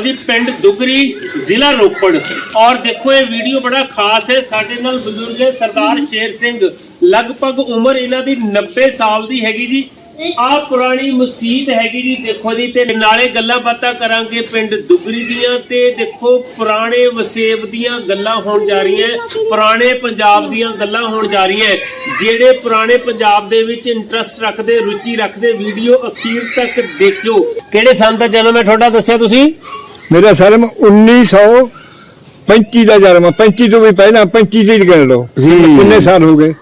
ਜੀ ਪਿੰਡ ਦੁਗਰੀ, ਜ਼ਿਲ੍ਹਾ ਰੋਪੜ। ਔਰ ਦੇਖੋ, ਇਹ ਵੀਡੀਓ ਬੜਾ ਖਾਸ ਹੈ। ਸਾਡੇ ਨਾਲ ਬਜ਼ੁਰਗ ਹੈ ਸਰਦਾਰ ਸ਼ੇਰ ਸਿੰਘ। ਲਗਭਗ ਉਮਰ ਇਹਨਾਂ ਦੀ 90 ਸਾਲ ਦੀ ਹੈਗੀ ਜੀ। ਆਹ ਪੁਰਾਣੀ ਮਸਜਿਦ ਹੈਗੀ ਜੀ, ਦੇਖੋ ਜੀ, ਤੇ ਨਾਲੇ ਗੱਲਾਂ ਬਾਤਾਂ ਕਰਾਂਗੇ ਪਿੰਡ ਦੁਗਰੀ ਦੀਆਂ। ਤੇ ਦੇਖੋ, ਪੁਰਾਣੇ ਵਸੇਬ ਦੀਆਂ ਗੱਲਾਂ ਹੋਣ ਜਾ ਰਹੀਆਂ ਪੁਰਾਣੇ ਪੰਜਾਬ ਦੀਆਂ ਗੱਲਾਂ ਹੋਣ ਜਾ ਰਹੀਆਂ ਜਿਹੜੇ ਪੁਰਾਣੇ ਪੰਜਾਬ ਦੇ ਵਿੱਚ ਇੰਟਰਸਟ ਰੱਖਦੇ, ਰੁਚੀ ਰੱਖਦੇ, ਵੀਡੀਓ ਅਖੀਰ ਤੱਕ ਦੇਖਿਓ। ਕਿਹੜੇ ਸੰਨ ਦਾ ਜਨਮ ਹੈ, ਤੁਹਾਡਾ ਦੱਸਿਆ ਤੁਸੀਂ? ਮੇਰਾ ਜਨਮ 1935 ਦਾ ਜਨਮ ਹੈ 35 ਤੋਂ ਵੀ ਪਹਿਲਾਂ 35 ਦੀ ਗਿਣ ਲਓ। ਕਿੰਨੇ ਸਾਲ ਹੋ ਗਏ?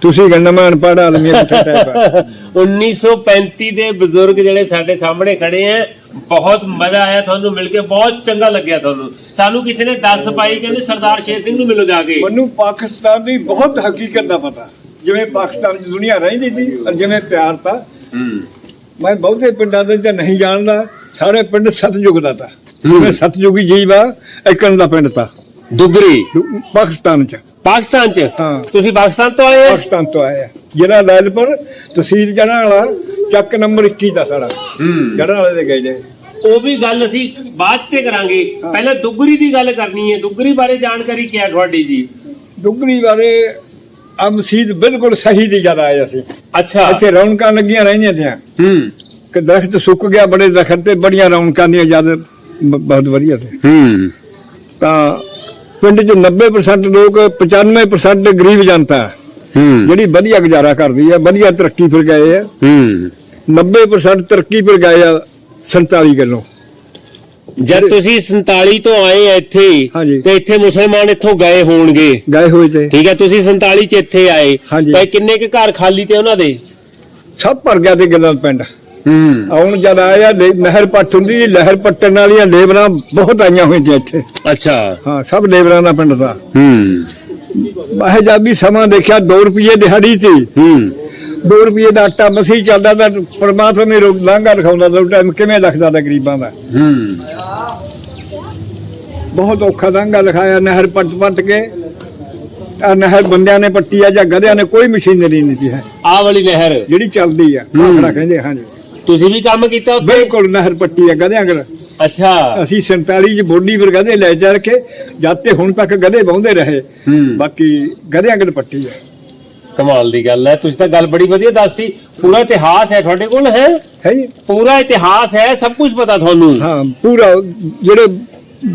ਤੁਸੀਂ ਗੰਨਾ ਮੈਂ ਅਨਪੜ੍ਹ ਆਦਮੀ ਹਾਂ, ਪੁੱਠਾ ਟਾਈਪ ਆ। 1935 ਦੇ ਬਜ਼ੁਰਗ ਜਿਹੜੇ ਸਾਡੇ ਸਾਹਮਣੇ ਖੜੇ ਆ ਬਹੁਤ ਮਜ਼ਾ ਆਇਆ ਤੁਹਾਨੂੰ ਮਿਲ ਕੇ ਬਹੁਤ ਚੰਗਾ ਲੱਗਿਆ ਤੁਹਾਨੂੰ। ਸਾਨੂੰ ਕਿਸੇ ਨੇ ਦੱਸ ਪਾਈ ਕਹਿੰਦੇ ਸਰਦਾਰ ਸ਼ੇਰ ਸਿੰਘ ਨੂੰ ਮਿਲੋ ਜਾ ਕੇ। ਮੈਨੂੰ ਪਾਕਿਸਤਾਨ ਦੀ ਬਹੁਤ ਹਕੀਕਤ ਦਾ ਪਤਾ। ਜਿਵੇਂ ਪਾਕਿਸਤਾਨ ਦੀ ਦੁਨੀਆ ਰਹਿੰਦੀ ਸੀ ਔਰ ਜਿਵੇਂ ਪਿਆਰ ਤਾ। ਹੂੰ। ਮੈਂ ਬਹੁਤੇ ਪਿੰਡਾਂ ਦੇ ਤਾਂ ਨਹੀਂ ਜਾਣਦਾ ਸਾਰੇ ਪਿੰਡ ਸਤਜੁਗ ਦਾ ਤਾ। ਜਿਵੇਂ ਸਤਜੁਗੀ ਜੀਵ ਇਕਣ ਦਾ ਪਿੰਡ ਤਾ। ਦੁਗਰੀ। ਪਾਕਿਸਤਾਨ ਚ। ਪਾਕਿਸਤਾਨ ਚ? ਹਾਂ। ਤੁਸੀਂ ਪਾਕਿਸਤਾਨ ਤੋਂ ਆਏ ਹੋ ਪਾਕਿਸਤਾਨ ਤੋਂ ਆਇਆ ਜਿਹੜਾ ਲੈਲਪੁਰ ਤਹਿਸੀਲ ਜਣਾ ਵਾਲਾ ਚੱਕ ਨੰਬਰ 21 ਦਾ ਸਾਡਾ। ਜਣਾ ਵਾਲੇ ਦੇ ਗਏ ਨੇ ਉਹ ਵੀ ਗੱਲ ਅਸੀਂ ਬਾਅਦ ਤੇ ਕਰਾਂਗੇ। ਪਹਿਲਾਂ ਦੁਗਰੀ ਦੀ ਗੱਲ ਕਰਨੀ ਹੈ। ਦੁਗਰੀ ਬਾਰੇ ਜਾਣਕਾਰੀ ਕੀ ਹੈ ਤੁਹਾਡੀ ਜੀ? ਦੁਗਰੀ ਬਾਰੇ ਆ ਮਸਜਿਦ ਬਿਲਕੁਲ ਸਹੀ ਦੀ ਜਗ੍ਹਾ ਆਇਆ ਸੀ ਅੱਛਾ। ਇੱਥੇ ਰੌਣਕਾਂ ਲੱਗੀਆਂ ਰਹਿੰਦੀਆਂ ਥੀਆਂ ਹੂੰ। ਕਿ ਦਰਖਤ ਸੁੱਕ ਗਿਆ ਬੜੇ ਦਰਖਤ ਤੇ ਬੜੀਆਂ ਰੌਣਕਾਂ ਦੀਆਂ ਜਦ ਬਹੁਤ ਵਧੀਆ ਸੀ। ਹੂੰ। ਤਾਂ ਪਿੰਡ 'ਚ 90% ਲੋਕ 95% ਗਰੀਬ ਜਨਤਾ। ਹੈ, ਜਿਹੜੀ ਵਧੀਆ ਗੁਜ਼ਾਰਾ ਕਰਦੀ ਹੈ ਵਧੀਆ ਤਰੱਕੀ ਫਿਰ ਗਏ ਆ। ਹੂੰ। 90% ਤਰੱਕੀ ਫਿਰ ਗਏ ਆ 47 ਗੱਲੋਂ ਜਦ ਤੁਸੀਂ 47 ਤੋਂ ਆਏ ਇੱਥੇ ਹਾਂਜੀ। ਤੇ ਇੱਥੇ ਮੁਸਲਮਾਨ ਇੱਥੋਂ ਗਏ ਹੋਣਗੇ। ਗਏ ਹੋਏ ਤੇ। ਠੀਕ ਹੈ ਤੁਸੀਂ 47 ਚ ਇੱਥੇ ਆਏ। ਹਾਂਜੀ। ਤਾਂ ਕਿੰਨੇ ਕੁ ਘਰ ਖਾਲੀ ਤੇ ਉਹਨਾਂ ਦੇ? ਸਭ ਭਰ ਗਿਆ ਤੇ ਗੱਲਾਂ ਪਿੰਡ। ਹੂੰ। ਆਉਣ ਜਦ ਆਇਆ ਲੇ- ਨਹਿਰ ਪੱਟ ਹੁੰਦੀ ਸੀ ਲਹਿਰ ਪੱਟਣ ਵਾਲੀਆਂ ਲੇਬਰਾਂ ਬਹੁਤ ਆਈਆਂ ਹੋਈਆਂ ਸੀ ਇੱਥੇ। ਅੱਛਾ। ਹਾਂ ਸਭ ਲੇਬਰਾਂ ਦਾ ਪਿੰਡ ਦਾ। ਹੂੰ। ਮੈਂ ਜਦ ਵੀ ਸਮਾਂ ਦੇਖਿਆ 2 ਰੁਪਏ ਦਿਹਾੜੀ ਸੀ। ਹੂੰ। 2 ਰੁਪਏ ਦਾ ਆਟਾ ਮਸੀ ਚੱਲਦਾ ਤਾਂ ਪਰਮਾਤਮਾ ਨੇ ਰੋਗ ਲਾਂਘਾ ਰਖਾਉਂਦਾ ਤਾਂ ਟਾਈਮ ਕਿਵੇਂ ਲਿਖਦਾ ਤਾਂ ਗਰੀਬਾਂ ਦਾ? ਹੂੰ। ਬਹੁਤ ਔਖਾ ਲਾਂਘਾ ਲਿਖਾਇਆ ਨਹਿਰ ਪੱਟ ਪੱਟ ਕੇ। ਆ ਨਹਿਰ ਬੰਦਿਆਂ ਨੇ ਪੱਟੀ ਆ ਜਾਂ ਗਧਿਆਂ ਨੇ ਕੋਈ ਮਸ਼ੀਨਰੀ ਨਹੀਂ ਸੀ ਹੈ। ਆਹ ਵਾਲੀ ਨਹਿਰ। ਜਿਹੜੀ ਚੱਲਦੀ ਆ ਭਾਖੜਾ ਕਹਿੰਦੇ ਹਾਂਜੀ। ਤੁਸੀਂ ਵੀ ਕੰਮ ਕੀਤਾ ਉੱਥੇ? ਬਿਲਕੁਲ ਨਹਿਰ ਪੱਟੀ ਆ ਗਧਿਆਂ ਕੋਲ। ਅੱਛਾ। ਅਸੀਂ 47 ਚ ਬੋਡੀ ਪਰ ਗਧੇ ਲੈ ਜਾ ਕੇ ਜਦ ਤੇ ਹੁਣ ਤੱਕ ਗਧੇ ਬਹੁੰਦੇ ਰਹੇ। ਹੂੰ। ਬਾਕੀ ਗਧਿਆਂ ਕੋਲ ਪੱਟੀ ਆ। ਕਮਾਲ ਦੀ ਗੱਲ ਹੈ। ਤੁਸੀਂ ਤਾਂ ਗੱਲ ਬੜੀ ਵਧੀਆ ਦੱਸਤੀ। ਪੂਰਾ ਇਤਿਹਾਸ ਹੈ ਤੁਹਾਡੇ ਕੋਲ ਹੈ? ਹੈ ਜੀ। ਪੂਰਾ ਇਤਿਹਾਸ ਹੈ ਸਭ ਕੁਝ ਪਤਾ ਤੁਹਾਨੂੰ। ਹਾਂ ਪੂਰਾ ਜਿਹੜੇ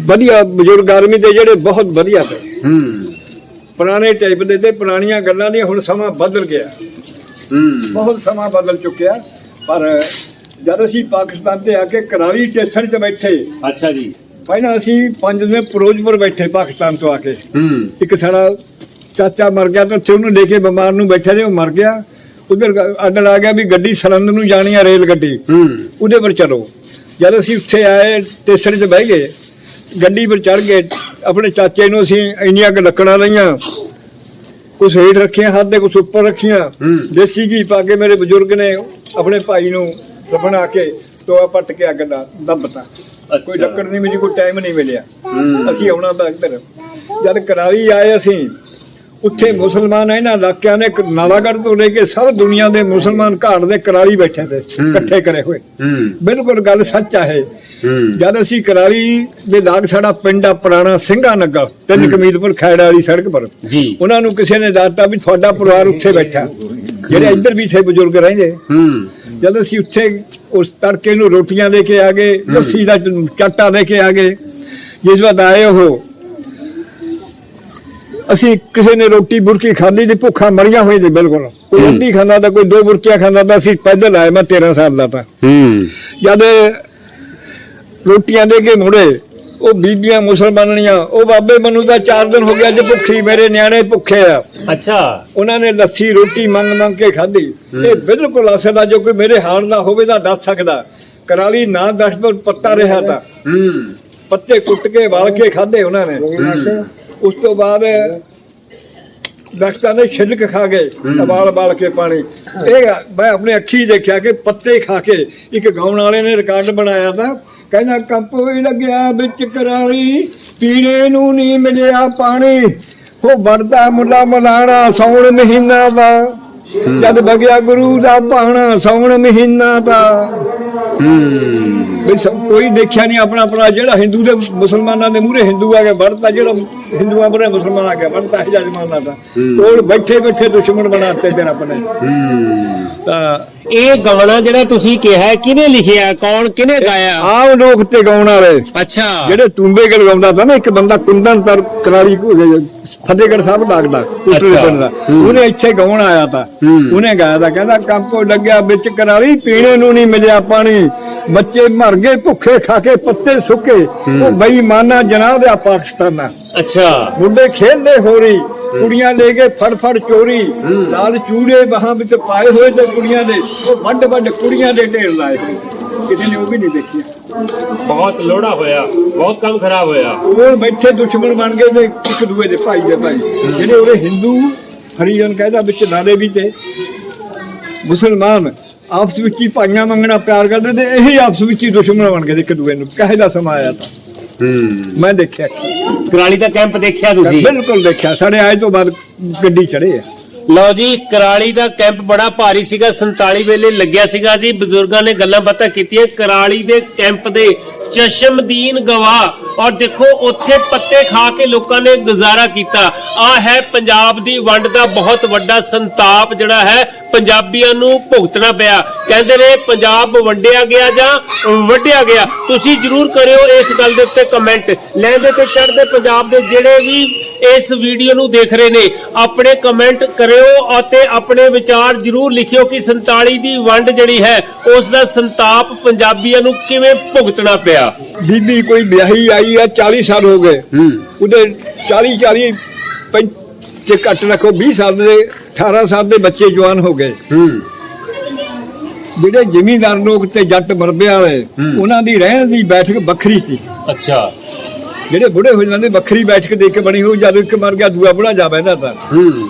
ਵਧੀਆ ਬਜ਼ੁਰਗ ਆਦਮੀ ਤੇ ਜਿਹੜੇ ਬਹੁਤ ਵਧੀਆ ਤੇ ਹੂੰ। ਪੁਰਾਣੇ ਟਾਈਪ ਦੇ ਤੇ ਪੁਰਾਣੀਆਂ ਗੱਲਾਂ ਨਹੀਂ ਹੁਣ ਸਮਾਂ ਬਦਲ ਗਿਆ। ਹੂੰ। ਬਹੁਤ ਸਮਾਂ ਬਦਲ ਚੁੱਕਿਆ। ਪਰ ਜਦ ਅਸੀਂ ਪਾਕਿਸਤਾਨ ਤੇ ਆ ਕੇ ਕਰਾਰੀ ਸਟੇਸ਼ਨ 'ਤੇ ਬੈਠੇ ਅੱਛਾ ਜੀ। ਪਹਿਲਾਂ ਅਸੀਂ ਪੰਜ ਦਿਨ ਫਿਰੋਜ਼ਪੁਰ ਬੈਠੇ ਪਾਕਿਸਤਾਨ ਤੋਂ ਆ ਕੇ। ਹੂੰ। ਇੱਕ ਸਾਡਾ ਚਾਚਾ ਮਰ ਗਿਆ ਤਾਂ ਉੱਥੇ ਉਹਨੂੰ ਲੈ ਕੇ ਬਿਮਾਰ ਨੂੰ ਬੈਠੇ ਰਹੇ ਉਹ ਮਰ ਗਿਆ। ਉਧਰ ਆਡਰ ਆ ਗਿਆ ਵੀ ਗੱਡੀ ਸਰੰਦ ਨੂੰ ਜਾਣੀ ਆ ਰੇਲ ਗੱਡੀ। ਹੂੰ। ਉਹਦੇ ਪਰ ਚਲੋ ਜਦ ਅਸੀਂ ਉੱਥੇ ਆਏ ਸਟੇਸ਼ਨ 'ਤੇ ਬਹਿ ਗਏ ਗੱਡੀ ਪਰ ਚੜ ਗਏ ਆਪਣੇ ਚਾਚੇ ਨੂੰ ਅਸੀਂ ਇੰਨੀਆਂ ਕੁ ਲੱਕੜਾਂ ਲਈਆਂ ਕੁਛ ਹੇਠ ਰੱਖੀਆਂ ਹੱਥ ਦੇ ਕੁਛ ਉੱਪਰ ਰੱਖੀਆਂ। ਦੇਸੀ ਘੀ ਪਾ ਕੇ ਮੇਰੇ ਬਜ਼ੁਰਗ ਨੇ ਆਪਣੇ ਭਾਈ ਨੂੰ ਬਣਾ ਕੇ ਟੋਆ ਪੱਟ ਕੇ ਅੱਗ ਦਾ ਦੱਬਤਾ ਕੋਈ। ਲੱਕੜ ਨਹੀਂ ਮਿਲੀ ਕੋਈ ਟਾਈਮ ਨਹੀਂ ਮਿਲਿਆ। ਅਸੀਂ ਆਉਣਾ ਤਾਂ ਇੱਧਰ। ਜਦ ਕਰਾਲੀ ਆਏ ਅਸੀਂ ਉੱਥੇ ਮੁਸਲਮਾਨ ਇਹਨਾਂ ਇਲਾਕਿਆਂ ਨੇ ਨਾਲਾਗੜ੍ਹ ਤੋਂ ਲੈ ਕੇ ਸਭ ਦੁਨੀਆ ਦੇ ਮੁਸਲਮਾਨ ਘਾਟ ਦੇ ਕਰਾਲੀ ਬੈਠੇ ਤੇ ਹੂੰ। ਇਕੱਠੇ ਕਰੇ ਹੋਏ। ਹੂੰ। ਬਿਲਕੁਲ ਗੱਲ ਸੱਚ ਆ ਹੂੰ। ਜਦ ਅਸੀਂ ਕਰਾਲੀ ਦੇ ਲਾਗ ਸਾਡਾ ਪਿੰਡ ਆ ਪੁਰਾਣਾ ਸਿੰਘਾ ਨਗਰ ਤਿੰਨ ਕਮੀਲਪੁਰ ਖੈੜ ਵਾਲੀ ਸੜਕ ਪਰ। ਉਹਨਾਂ ਨੂੰ ਕਿਸੇ ਨੇ ਦੱਸਤਾ ਵੀ ਤੁਹਾਡਾ ਪਰਿਵਾਰ ਉੱਥੇ ਬੈਠਾ। ਜਿਹੜੇ ਇੱਧਰ ਵੀ ਸੇ ਬਜ਼ੁਰਗ ਰਹਿੰਦੇ। ਹੂੰ। ਜਦ ਅਸੀਂ ਉੱਥੇ ਉਸ ਤੜਕੇ ਨੂੰ ਰੋਟੀਆਂ ਦੇ ਕੇ ਆ ਗਏ ਲੱਸੀ ਦਾ ਚਾਟਾ ਦੇ ਕੇ ਆ ਗਏ। ਜਿਸ ਵਾਰ ਆਏ ਉਹ ਅਸੀਂ ਕਿਸੇ ਨੇ ਰੋਟੀ ਬੁਰਕੀ ਖਾਧੀ ਦੀ ਭੁੱਖਾ ਮਰੀਆਂ ਹੋਈ ਸੀ ਬਿਲਕੁਲ। ਕੋਈ। ਅੱਧੀ ਖਾਂਦਾ ਤਾਂ ਕੋਈ ਦੋ ਬੁਰਕੀਆਂ ਖਾਂਦਾ ਤਾਂ ਅਸੀਂ ਪੈਦਲ ਆਏ ਮੈਂ 13 ਸਾਲ ਦਾ ਤਾਂ। ਹੂੰ। ਜਦ ਰੋਟੀਆਂ ਦੇ ਕੇ ਮੁੜੇ ਉਹ ਬੀਬੀਆਂ ਮੁਸਲਮਾਨੀਆਂ ਉਹ ਬਾਬੇ ਮੈਨੂੰ ਤਾਂ 4 ਦਿਨ ਹੋ ਗਿਆ ਅੱਜ ਭੁੱਖੀ ਮੇਰੇ ਨਿਆਣੇ ਭੁੱਖੇ ਆ। ਅੱਛਾ। ਉਹਨਾਂ ਨੇ ਲੱਸੀ ਰੋਟੀ ਮੰਗ ਮੰਗ ਕੇ ਖਾਧੀ। ਇਹ ਬਿਲਕੁਲ ਅਸਲ ਜੋ ਕੋਈ ਮੇਰੇ ਹਾਲ ਦਾ ਹੋਵੇ ਤਾਂ ਦੱਸ ਸਕਦਾ। ਕਰਾਲੀ ਨਾ ਦਸ ਪਰ ਪੱਤਾ ਰਿਹਾ ਤਾਂ। ਹੂੰ। ਪੱਤੇ ਕੁੱਟ ਕੇ ਵਾਲ ਕੇ ਖਾਧੇ ਉਹਨਾਂ ਨੇ। ਉਸ ਤੋਂ ਬਾਅਦ ਦਸਤਾਂ ਨੇ ਛਿਲਕ ਖਾ ਗਏ। ਵਾਲ ਵਾਲ ਕੇ ਪਾਣੀ। ਇਹ ਮੈਂ ਆਪਣੇ ਅੱਖੀ ਦੇਖਿਆ ਕਿ ਪੱਤੇ ਖਾ ਕੇ ਇੱਕ ਗਾਉਣ ਵਾਲੇ ਨੇ ਰਿਕਾਰਡ ਬਣਾਇਆ ਤਾਂ ਕਹਿੰਦਾ ਕੰਪ ਵੀ ਲੱਗਿਆ ਵਿੱਚ ਕਰਾਲੀ ਪੀਣੇ ਨੂੰ ਨਹੀਂ ਮਿਲਿਆ ਪਾਣੀ। ਉਹ ਵੜਦਾ ਮੁੱਲਾ ਮਲਾਣਾ ਸੌਣ ਮਹੀਨਾ ਦਾ। ਜਦ ਬਗਿਆ ਗੁਰੂ ਦਾ ਪਾਣਾ ਸੌਣ ਮਹੀਨਾ ਦਾ। ਹੂੰ। ਕੋਈ ਦੇਖਿਆ ਨਹੀਂ ਆਪਣਾ ਆਪਣਾ ਜਿਹੜਾ ਹਿੰਦੂ ਦੇ ਮੁਸਲਮਾਨਾਂ ਦੇ ਮੂਹਰੇ ਹਿੰਦੂ ਆ ਕੇ ਵੜਤਾ ਜਿਹੜਾ ਹਿੰਦੂਆਂ ਮੂਹਰੇ ਮੁਸਲਮਾਨ ਆ ਕੇ ਵੜਤਾ ਹੈ ਜਜਮਾਨਾਂ ਦਾ। ਕੋਲ ਬੈਠੇ ਬੈਠੇ ਦੁਸ਼ਮਣ ਬਣਾਤੇ ਤੇ ਰੱਬ ਨੇ ਤਾਂ ਇਹ ਗਾਣਾ ਜਿਹੜਾ ਤੁਸੀਂ ਕਿਹਾ ਕਿਹਨੇ ਲਿਖਿਆ ਕੌਣ ਕਿਹਨੇ ਗਾਇਆ? ਆਮ ਲੋਕ ਤੇ ਗਾਉਣ ਵਾਲੇ। ਅੱਛਾ। ਜਿਹੜੇ ਟੁੰਬੇ ਗਲ ਗਾਉਂਦਾ ਤਾਂ ਨਾ ਇੱਕ ਬੰਦਾ ਕੁੰਦਨ ਤਰ ਕਰਾਲੀ ਫਤਿਹਗੜ੍ਹ ਸਾਹਿਬ ਲੱਗਦਾ। ਪਿੰਡ ਦਾ। ਉਹਨੇ ਇੱਥੇ ਗਾਉਣ ਆਇਆ ਤਾਂ। ਉਹਨੇ ਗਾਇਆ ਤਾਂ ਕਹਿੰਦਾ ਕੰਪੋ ਲੱਗਿਆ ਵਿੱਚ ਕਰਾਲੀ ਪੀਣੇ ਨੂੰ ਨਹੀਂ ਮਿਲਿਆ ਪਾਣੀ। ਬੱਚੇ ਮਰ ਗਏ ਭੁੱਖੇ ਖਾ ਕੇ ਪੱਤੇ ਸੁੱਕੇ। ਉਹ ਬੇਈਮਾਨਾ ਜਨਾਬ ਆ ਪਾਕਿਸਤਾਨਾ। ਅੱਛਾ। ਮੁੰਡੇ ਖੇਡਦੇ ਹੋ ਰਹੀ ਕੁੜੀਆਂ ਲੈ ਕੇ ਫੜ ਫੜ ਚੋਰੀ ਲਾਲ ਚੂੜੇ ਬਾਹਾਂ ਵਿੱਚ ਪਾਏ ਹੋਏ ਤੇ ਕੁੜੀਆਂ ਦੇ ਉਹ ਵੱਡ ਵੱਡ ਕੁੜੀਆਂ ਦੇ ਢੇਰ ਲਾਏ ਹੋਏ। ਕਿਸੇ ਨੇ ਉਹ ਵੀ ਨਹੀਂ ਦੇਖਿਆ। ਬਹੁਤ ਲੋੜਾ ਹੋਇਆ ਬਹੁਤ ਕੰਮ ਖਰਾਬ ਹੋਇਆ। ਉਹ ਬੈਠੇ ਦੁਸ਼ਮਣ ਬਣ ਗਏ ਤੇ ਇੱਕ ਦੂਏ ਦੇ ਭਾਈ ਦੇ ਭਾਈ। ਜਿਹੜੇ ਉਹਦੇ ਹਿੰਦੂ ਹਰੀਜਨ ਕਹਿੰਦਾ ਵਿੱਚ ਨਾਲੇ ਵੀ ਤੇ। ਮੁਸਲਮਾਨ ਆਪਸ ਵਿੱਚ ਹੀ ਭਾਈਆਂ ਮੰਗਣਾ ਪਿਆਰ ਕਰਦੇ ਤੇ ਇਹੀ ਆਪਸ ਵਿੱਚ ਹੀ ਦੁਸ਼ਮਣ ਬਣ ਗਏ ਇੱਕ ਦੂਏ ਨੂੰ। ਕਹੇ ਦਾ ਸਮਾਂ ਆਇਆ ਤਾਂ? ਹੂੰ। ਮੈਂ ਦੇਖਿਆ। ਕਰਾਲੀ ਦਾ ਕੈਂਪ ਦੇਖਿਆ ਤੁਸੀਂ? ਬਿਲਕੁਲ ਦੇਖਿਆ। ਸਾਡੇ ਆਏ ਤੋਂ ਬਾਅਦ ਗੱਡੀ ਚੜੇ ਆ। ਲਓ ਜੀ, ਕਰਾਲੀ ਦਾ ਕੈਂਪ ਬੜਾ ਭਾਰੀ ਸੀਗਾ 47 ਵੇਲੇ ਲੱਗਿਆ ਸੀਗਾ ਜੀ। ਬਜ਼ੁਰਗਾਂ ਨੇ ਗੱਲਾਂ ਬਾਤਾਂ ਕੀਤੀਆਂ, ਕਰਾਲੀ ਦੇ ਕੈਂਪ ਦੇ ਚਸ਼ਮਦੀਨ ਗਵਾਹ। ਔਰ ਦੇਖੋ, ਉੱਥੇ ਪੱਤੇ ਖਾ ਕੇ ਲੋਕਾਂ ਨੇ ਗੁਜ਼ਾਰਾ ਕੀਤਾ। ਆ ਹੈ ਪੰਜਾਬ ਦੀ ਵੰਡ ਦਾ ਬਹੁਤ ਵੱਡਾ ਸੰਤਾਪ ਜਿਹੜਾ ਹੈ, ਪੰਜਾਬੀਆਂ ਨੂੰ ਭੁਗਤਣਾ ਪਿਆ। ਕਹਿੰਦੇ ਨੇ, ਪੰਜਾਬ ਵੰਡਿਆ ਗਿਆ ਜਾਂ ਵੱਢਿਆ ਗਿਆ? ਤੁਸੀਂ ਜਰੂਰ ਕਰਿਓ ਇਸ ਗੱਲ ਦੇ ਉੱਤੇ ਕਮੈਂਟ ਲੈਂਦੇ ਤੇ ਚੜ੍ਹਦੇ ਪੰਜਾਬ ਦੇ ਜਿਹੜੇ ਵੀ ਇਸ ਵੀਡੀਓ ਨੂੰ ਦੇਖ ਰਹੇ ਨੇ। ਆਪਣੇ ਕਮੈਂਟ ਕਰਿਓ ਅਤੇ ਆਪਣੇ ਵਿਚਾਰ ਜਰੂਰ ਲਿਖਿਓ ਕਿ 47 ਦੀ ਵੰਡ ਜਿਹੜੀ ਹੈ ਉਸ ਦਾ ਸੰਤਾਪ ਪੰਜਾਬੀਆਂ ਨੂੰ ਕਿਵੇਂ ਭੁਗਤਣਾ ਪਿਆ? ਬੀਬੀ ਕੋਈ ਵਿਆਹੀ ਆਈ ਆ 40 ਸਾਲ ਹੋ ਗਏ। ਉਹਦੇ 40 40 ਪੰਜ ਤੇ ਕੱਟ ਰੱਖੋ 20 ਸਾਲ ਦੇ 18 ਸਾਲ ਦੇ ਬੱਚੇ ਜਵਾਨ ਹੋ ਗਏ। ਜਿਹੜੇ ਜ਼ਿਮੀਂਦਾਰ ਲੋਕ ਤੇ ਜੱਟ ਮਰਬੇ ਵਾਲੇ। ਉਹਨਾਂ ਦੀ ਰਹਿਣ ਦੀ ਬੈਠਕ ਵੱਖਰੀ ਸੀ। ਅੱਛਾ। ਜਿਹੜੇ ਬੁੜੇ ਹੋ ਜਾਂਦੇ ਵੱਖਰੀ ਬੈਠਕ ਦੇ ਕੇ ਬਣੀ ਹੋਈ ਜਦੋਂ ਇੱਕ ਮਰ ਗਿਆ ਦੂਆ ਬੁੜਾ ਜਾ ਬੈਠਾ ਤਾਂ। ਹੂੰ।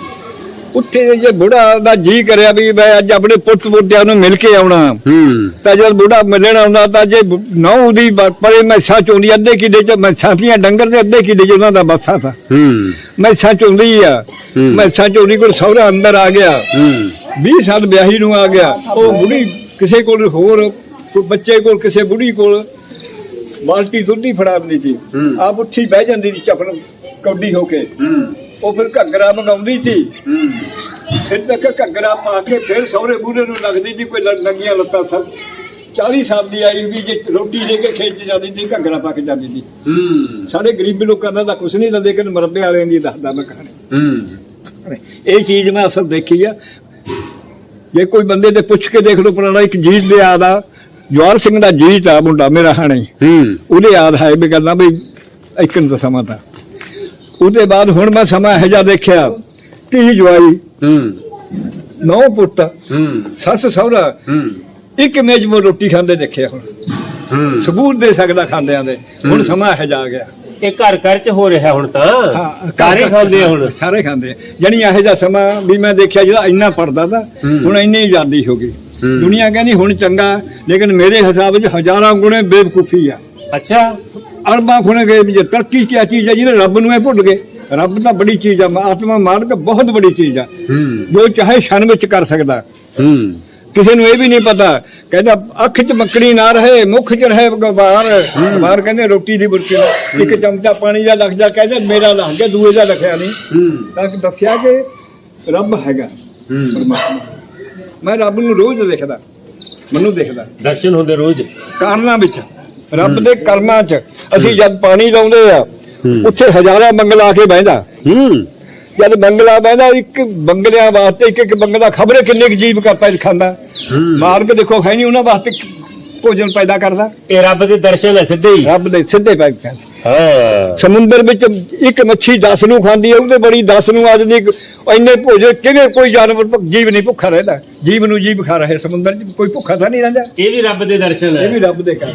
ਉੱਥੇ ਜੇ ਬੁੜਾ ਦਾ ਜੀ ਕਰਿਆ ਵੀ ਮੈਂ ਅੱਜ ਆਪਣੇ ਪੁੱਤ ਪੁੱਤਿਆਂ ਨੂੰ ਮਿਲ ਕੇ ਆਉਣਾ ਹੂੰ। ਤਾਂ ਜਦ ਬੁੜਾ ਮਿਲਣ ਆਉਂਦਾ ਤਾਂ ਜੇ ਨੌ ਦੀ ਪਰੇ ਮੈਸਾਂ ਚੋਂਦੀ ਅੱਧੇ ਕਿੱਲੇ ਚ ਮੈਸਾਂ ਦੀਆਂ ਡੰਗਰ ਦੇ ਅੱਧੇ ਕਿੱਲੇ ਚ ਉਹਨਾਂ ਦਾ ਬੱਸਾ ਥਾ ਹੂੰ। ਮੈਸਾਂ ਚੋਂਦੀ ਆ। ਮੈਸਾਂ ਚੋਂਦੀ ਕੋਲ ਸਹੁਰਾ ਅੰਦਰ ਆ ਗਿਆ। ਹੂੰ। 20 ਸਾਲ ਵਿਆਹੀ ਨੂੰ ਆ ਗਿਆ। ਉਹ ਬੁੜੀ ਕਿਸੇ ਕੋਲ ਹੋਰ ਬੱਚੇ ਕੋਲ ਕਿਸੇ ਬੁੜੀ ਕੋਲ ਬਾਲਟੀ ਦੁੱਧ ਹੀ ਫੜਾ ਦਿੰਦੀ ਸੀ। ਹੂੰ। ਆਪ ਉੱਠੀ ਬਹਿ ਜਾਂਦੀ ਸੀ ਚਪਣ ਕੌਡੀ ਹੋ ਕੇ। ਹੂੰ। ਉਹ ਫਿਰ ਘੱਗਰਾ ਮੰਗਾਉਂਦੀ ਸੀ। ਹੂੰ। ਸਿਰ ਤੱਕ ਘੱਗਰਾ ਪਾ ਕੇ ਫਿਰ ਸਹੁਰੇ ਬੂਰੇ ਨੂੰ ਲੱਗਦੀ ਸੀ ਕੋਈ ਲ- ਨੰਗੀਆਂ ਲੱਤਾਂ ਸਭ 40 ਸਾਲ ਦੀ ਆਈ ਵੀ ਜੇ ਰੋਟੀ ਲੈ ਕੇ ਖੇਤ 'ਚ ਜਾਂਦੀ ਸੀ ਘੱਗਰਾ ਪਾ ਕੇ ਜਾਂਦੀ ਸੀ। ਹੂੰ। ਸਾਡੇ ਗਰੀਬ ਲੋਕਾਂ ਦਾ ਤਾਂ ਕੁਛ ਨਹੀਂ ਤਾਂ ਲੇਕਿਨ ਮਰਬੇ ਵਾਲਿਆਂ ਦੀ ਦੱਸਦਾ ਮੈਂ ਕਹਾਣੀ। ਹੂੰ। ਇਹ ਚੀਜ਼ ਮੈਂ ਅਸਲ ਦੇਖੀ ਆ। ਜੇ ਕੋਈ ਬੰਦੇ ਤੇ ਪੁੱਛ ਕੇ ਦੇਖ ਲਓ ਪੁਰਾਣਾ ਇੱਕ ਜੀਤ ਦੇ ਯਾਦ ਆ। ਜਵਾਰ ਸਿੰਘ ਦਾ ਜੀਤ ਆ ਮੁੰਡਾ ਮੇਰਾ ਹਾਣੇ। ਹੂੰ। ਉਹਦੇ ਯਾਦ ਹੈ ਵੀ ਕਹਿੰਦਾ ਵੀ ਇਕਨ ਦਾ ਸਮਾਂ ਤਾਂ। ਉਹਦੇ ਬਾਅਦ ਹੁਣ ਮੈਂ ਸਮਾਂ ਇਹੋ ਜਿਹਾ ਦੇਖਿਆ ਧੀ ਜਵਾਈ ਹੂੰ। ਨੌ ਪੁੱਤ ਹੂੰ। ਸੱਸ ਸਹੁਰਾ ਹੂੰ। ਇੱਕ ਮੇਜ਼ 'ਤੇ ਰੋਟੀ ਖਾਂਦੇ ਦੇਖਿਆ ਹੁਣ। ਹੂੰ। ਸਬੂਤ ਦੇ ਸਕਦਾ ਖਾਂਦਿਆਂ ਦੇ। ਹੁਣ। ਸਮਾਂ ਇਹੋ ਜਿਹਾ ਆ ਗਿਆ। ਇਹ ਘਰ ਘਰ ਚ ਹੋ ਰਿਹਾ ਹੁਣ ਤਾਂ। ਸਾਰੇ ਖਾਂਦੇ ਹੁਣ। ਸਾਰੇ ਖਾਂਦੇ। ਜਾਣੀ ਇਹੋ ਜਿਹਾ ਸਮਾਂ ਵੀ ਮੈਂ ਦੇਖਿਆ ਜਿਹੜਾ ਇੰਨਾ ਪੜਦਾ ਤਾ। ਹੁਣ ਇੰਨੀ ਆਜ਼ਾਦੀ ਹੋ ਗਈ। ਦੁਨੀਆ ਕਹਿੰਦੀ ਹੁਣ ਚੰਗਾ ਲੇਕਿਨ ਮੇਰੇ ਹਿਸਾਬ ਵਿੱਚ ਹਜ਼ਾਰਾਂ ਗੁਣੇ ਬੇਵਕੂਫੀ ਆ। ਅੱਛਾ। ਅਰਬਾਂ ਗੁਣੇ ਗਏ ਵੀ ਜੇ ਤਰੱਕੀ ਕੀ ਚੀਜ਼ ਹੈ ਜਿਹਨੇ ਰੱਬ ਨੂੰ ਇਹ ਭੁੱਲ ਗਏ। ਰੱਬ ਤਾਂ ਬੜੀ ਚੀਜ਼ ਆ ਆਤਮਾ ਮਾਲਕ ਬਹੁਤ ਬੜੀ ਚੀਜ਼ ਆ। ਜੋ ਚਾਹੇ ਛਣ ਵਿੱਚ ਕਰ ਸਕਦਾ। ਕਿਸੇ ਨੂੰ ਇਹ ਵੀ ਨਹੀਂ ਪਤਾ ਕਹਿੰਦਾ ਅੱਖ 'ਚ ਮੱਕੜੀ ਨਾ ਰਹੇ ਮੁਖ 'ਚ ਰਹੇ ਗਵਾਰ ਗਵਾਰ ਕਹਿੰਦੇ ਰੋਟੀ ਦੀ ਬੁਰਕੀ ਇੱਕ ਚਮਚਾ ਪਾਣੀ ਦਾ ਲੱਗ ਜਾ ਕਹਿੰਦੇ ਮੇਰਾ ਲੱਗ ਗਿਆ ਦੂਏ ਦਾ ਰੱਖਿਆ ਨਹੀਂ। ਤਾਂ ਕਿ ਦੱਸਿਆ ਕਿ ਰੱਬ ਹੈਗਾ। ਪਰਮਾਤਮਾ। ਮੈਂ ਰੱਬ ਨੂੰ ਰੋਜ਼ ਦੇਖਦਾ ਮੈਨੂੰ ਦੇਖਦਾ। ਦਰਸ਼ਨ ਹੁੰਦੇ ਰੋਜ਼। ਕਾਰਨਾਂ ਵਿੱਚ ਰੱਬ ਦੇ ਕਰਮਾਂ 'ਚ। ਅਸੀਂ ਜਦ ਪਾਣੀ ਲਾਉਂਦੇ ਆ। ਉੱਥੇ ਹਜ਼ਾਰਾਂ ਬੰਗਲਾ ਆ ਕੇ ਬਹਿੰਦਾ। ਹੂੰ। ਜਦ ਬੰਗਲਾ ਬਹਿੰਦਾ ਇੱਕ ਬੰਗਲਿਆਂ ਵਾਸਤੇ ਇੱਕ ਇੱਕ ਬੰਗਲਾ ਖਬਰੇ ਕਿੰਨੇ ਕੁ ਜੀਵ ਕਾ ਪੈਦਾ ਖਾਂਦਾ। ਮਾਰਗ ਦੇਖੋ ਨਹੀਂ ਉਹਨਾਂ ਵਾਸਤੇ ਭੋਜਨ ਪੈਦਾ ਕਰਦਾ। ਇਹ ਰੱਬ ਦੇ ਦਰਸ਼ਨ ਹੈ ਸਿੱਧੇ ਹੀ। ਰੱਬ ਦੇ ਸਿੱਧੇ ਪੈਦਾ ਹਾਂ। ਸਮੁੰਦਰ ਵਿੱਚ ਇੱਕ ਮੱਛੀ 10 ਨੂੰ ਖਾਂਦੀ ਹੈ ਉਹਦੇ ਬੜੀ 10 ਨੂੰ ਅੱਜ ਦੀ ਇੰਨੇ ਭੋਜਨ ਕਿਵੇਂ ਕੋਈ ਜਾਨਵਰ ਜੀਵ ਨਹੀਂ ਭੁੱਖਾ ਰਹਿੰਦਾ। ਜੀਵ ਨੂੰ ਜੀਵ ਖਾ ਰਹੇ ਸਮੁੰਦਰ 'ਚ ਕੋਈ ਭੁੱਖਾ ਤਾਂ ਨਹੀਂ ਰਹਿੰਦਾ। ਇਹ ਵੀ ਰੱਬ ਦੇ ਦਰਸ਼ਨ ਹੈ। ਇਹ ਵੀ ਰੱਬ ਦੇ ਕਰ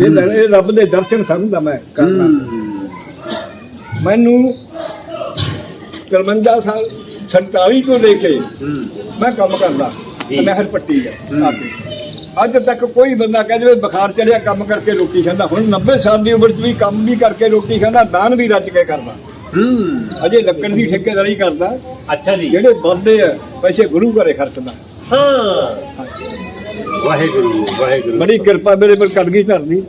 ਇਹ ਇਹ ਰੱਬ ਦੇ ਦਰਸ਼ਨ ਸਮਝਦਾ ਮੈਂ ਕਰਨਾ। ਮੈਨੂੰ 53 ਸਾਲ 47 ਤੋਂ ਲੈ ਕੇ ਮੈਂ ਕੰਮ ਕਰਦਾ। ਜੀ। ਨਹਿਰ ਪੱਟੀ ਆ ਹੂੰ। ਅੱਜ ਤੱਕ ਕੋਈ ਬੰਦਾ ਕਹਿ ਜਾਵੇ ਬੁਖਾਰ ਚੜਿਆ ਕੰਮ ਕਰਕੇ ਰੋਟੀ ਖਾਂਦਾ। ਹੁਣ 90 ਸਾਲ ਦੀ ਉਮਰ 'ਚ ਵੀ ਕੰਮ ਵੀ ਕਰਕੇ ਰੋਟੀ ਖਾਂਦਾ ਦਾਨ ਵੀ ਰੱਜ ਕੇ ਕਰਦਾ। ਹੂੰ। ਅਜੇ ਲੱਕੜ ਦੀ ਠੇਕੇਦਾਰੀ ਕਰਦਾ। ਅੱਛਾ ਜੀ। ਜਿਹੜੇ ਬੰਦੇ ਆ ਪੈਸੇ ਗੁਰੂ ਘਰੇ ਖਰਚਦਾ। ਹਾਂ। ਵਾਹਿਗੁਰੂ ਵਾਹਿਗੁਰੂ। ਬੜੀ ਕਿਰਪਾ ਮੇਰੇ ਪਰ ਕੜਗੀ ਧਰਦੀ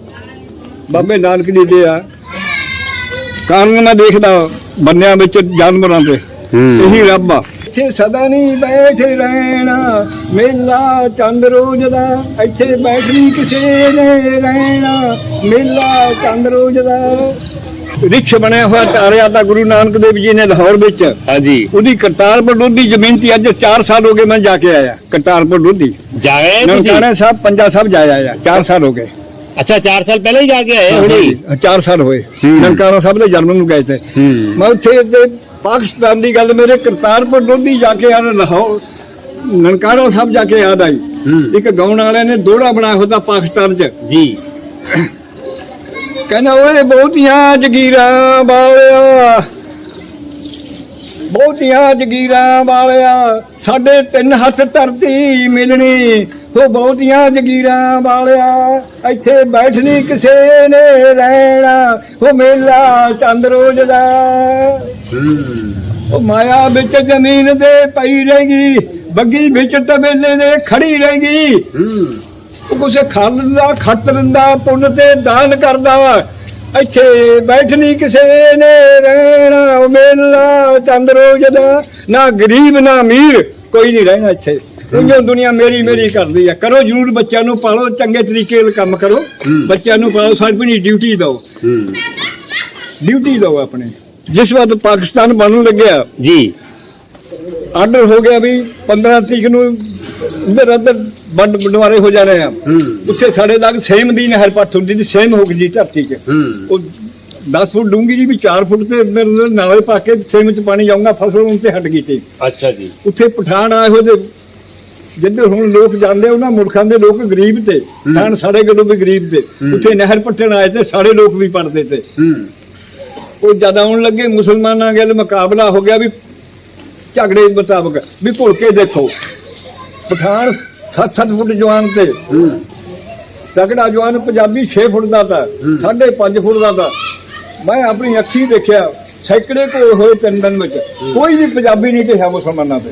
ਬਾਬੇ ਨਾਨਕ ਜੀ ਦੇ ਆ। ਕਾਰਨ ਮੈਂ ਦੇਖਦਾ ਬੰਨਿਆਂ ਵਿੱਚ ਜਾਨਵਰਾਂ ਦੇ ਇਹੀ ਰੱਬ ਆ। ਇੱਥੇ ਸਦਾ ਨਹੀਂ ਬੈਠੇ ਰਹਿਣਾ। ਮੇਲਾ ਚੰਦ ਰੋਜ਼ ਦਾ ਇੱਥੇ ਬੈਠਣੀ ਕਿਸੇ ਨੇ ਰਹਿਣਾ। ਮੇਲਾ ਚੰਦ ਰੋਜ਼ ਦਾ। ਰਿਕਸ਼ ਬਣਿਆ ਹੋਇਆ ਤਾਰਿਆ ਤਾਂ ਗੁਰੂ ਨਾਨਕ ਦੇਵ ਜੀ ਨੇ ਲਾਹੌਰ ਵਿੱਚ। ਹਾਂਜੀ। ਉਹਦੀ ਕਰਤਾਰਪੁਰ ਲੋਧੀ ਜ਼ਮੀਨ ਤੇ ਅੱਜ 4 ਸਾਲ ਹੋ ਗਏ ਮੈਂ ਜਾ ਕੇ ਆਇਆ ਕਰਤਾਰਪੁਰ ਲੋਧੀ। ਜਾ ਗਏ ਤੁਸੀਂ? ਨਨਕਾਣਾ ਸਾਹਿਬ ਪੰਜਾ ਸਾਹਿਬ ਜਾਇਆ ਆਇਆ 4 ਸਾਲ ਹੋ ਗਏ। ਅੱਛਾ 4 ਸਾਲ ਪਹਿਲਾਂ ਹੀ ਜਾ ਕੇ ਆਏ ਹੁਣੇ? ਹੀ 4 ਸਾਲ ਹੋਏ। ਨਨਕਾਣਾ ਸਾਹਿਬ ਦੇ ਜਨਮ ਨੂੰ ਗਏ ਤੇ। ਮੈਂ ਉੱਥੇ ਪਾਕਿਸਤਾਨ ਦੀ ਗੱਲ ਮੇਰੇ ਕਰਤਾਰਪੁਰ ਲੋਧੀ ਜਾ ਕੇ ਆ ਲਾਹੌਰ ਨਨਕਾਣਾ ਸਾਹਿਬ ਜਾ ਕੇ ਯਾਦ ਆਈ। ਇੱਕ ਗਾਉਣ ਵਾਲਿਆਂ ਨੇ ਦੋੜਾ ਬਣਾਇਆ ਹੁੰਦਾ ਪਾਕਿਸਤਾਨ 'ਚ। ਜੀ। ਕਹਿੰਦਾ ਓਏ ਬਹੁਤੀਆਂ ਜਗੀਰਾਂ ਵਾਲਿਆ ਬਹੁਤੀਆਂ ਜਗੀਰਾਂ ਵਾਲਿਆ ਸਾਡੇ ਤਿੰਨ ਹੱਥ ਧਰਤੀ ਮਿਲਣੀ ਹੋ ਬਹੁਤੀਆਂ ਜਗੀਰਾਂ ਵਾਲਿਆ, ਇੱਥੇ ਬੈਠਣੀ ਕਿਸੇ ਨੇ ਰਹਿਣਾ ਹੋ ਮੇਲਾ ਚੰਦ ਰੋਜ਼ ਦਾ। ਉਹ ਮਾਇਆ ਵਿੱਚ ਜ਼ਮੀਨ ਦੇ ਪਈ ਰਹੇਗੀ, ਬੱਗੀ ਵਿੱਚ ਤਬੇਲੇ ਦੇ ਖੜੀ ਰਹੇਗੀ। ਉਹ ਕੁਛ ਕਿਸੇ ਖਾਲਦਾ ਖੱਟ ਦਿੰਦਾ ਪੁੰਨ ਤੇ ਦਾਨ ਕਰਦਾ ਇੱਥੇ ਬੈਠਣੀ ਕਿਸੇ ਨੇ ਰਹਿਣਾ, ਉਹ ਮੇਲਾ ਚੰਦ ਰੋਜ਼ ਦਾ। ਨਾ ਗਰੀਬ, ਨਾ ਅਮੀਰ, ਕੋਈ ਨਹੀਂ ਰਹਿਣਾ ਇੱਥੇ। ਉਹਨੂੰ ਦੁਨੀਆ ਮੇਰੀ ਮੇਰੀ ਕਰਦੀ ਆ। ਕਰੋ ਜਰੂਰ ਬੱਚਿਆਂ ਨੂੰ ਪਾਲੋ ਚੰਗੇ ਤਰੀਕੇ ਨਾਲ ਕੰਮ ਕਰੋ। ਬੱਚਿਆਂ ਨੂੰ ਪਾਲੋ ਸਾਡੀ ਡਿਊਟੀ ਦਿਓ। ਡਿਊਟੀ ਦਿਓ ਆਪਣੇ। ਜਿਸ ਵਕਤ ਪਾਕਿਸਤਾਨ ਬਣਨ ਲੱਗਿਆ ਜੀ। ਆਰਡਰ ਹੋ ਗਿਆ ਵੀ 15 ਤਰੀਕ ਨੂੰ ਇੱਧਰ ਉੱਧਰ ਵੰਡ ਵਡਵਾਰੇ ਹੋ ਜਾਣੇ ਆ। ਉੱਥੇ ਸਾਡੇ ਲੱਗ ਸੇਮ ਦੀ ਨਹਿਰ ਪੱਟ ਹੁੰਦੀ ਸੀ ਸੇਮ ਹੋ ਗਈ ਜੀ ਧਰਤੀ 'ਚ। ਉਹ 10 ਫੁੱਟ ਡੂੰਗੀ ਜੀ ਵੀ 4 ਫੁੱਟ ਤੇ ਅੰਦਰ ਨਾਲੇ ਪਾ ਕੇ ਸੇਮ 'ਚ ਪਾਣੀ ਜਾਊਗਾ ਫਸਲ ਉਹਨਾਂ ਤੇ ਹਟ ਗਈ ਤੇ ਅੱਛਾ ਜੀ। ਉੱਥੇ ਪਠਾਨ ਆਏ ਹੋਏ ਜਿੱਧਰ ਹੁਣ ਲੋਕ ਜਾਂਦੇ ਉਹਨਾਂ ਮੁਲਕਾਂ ਦੇ ਲੋਕ ਗਰੀਬ ਤੇ ਹੂੰ। ਪਠਾਨ ਸਾਡੇ ਕੋਲੋਂ ਵੀ ਗਰੀਬ ਤੇ। ਉੱਥੇ ਨਹਿਰ ਪੱਟਣ ਆਏ ਤੇ ਸਾਰੇ ਲੋਕ ਵੀ ਪੜਦੇ ਤੇ। ਉਹ ਜਦ ਆਉਣ ਲੱਗੇ ਮੁਸਲਮਾਨਾਂ ਨਾਲ ਮੁਕਾਬਲਾ ਹੋ ਗਿਆ ਵੀ ਝਗੜੇ ਦੇ ਮੁਤਾਬਕ ਵੀ ਭੁੱਲ ਕੇ ਦੇਖੋ। ਪਠਾਨ 7-7 ਫੁੱਟ ਜਵਾਨ ਤੇ। ਹੂੰ। ਤਗੜਾ ਜਵਾਨ ਪੰਜਾਬੀ 6 ਫੁੱਟ ਦਾ ਤਾ ਹੂੰ। 5.5 ਫੁੱਟ ਦਾ ਤਾ। ਮੈਂ ਆਪਣੀ ਅੱਖੀ ਦੇਖਿਆ ਸੈਂਕੜੇ ਕੋ ਹੋਏ ਤਿੰਨ ਦਿਨ ਵਿੱਚ ਕੋਈ ਵੀ ਪੰਜਾਬੀ ਨਹੀਂ ਢਿਆ ਮੁਸਲਮਾਨਾਂ ਤੇ।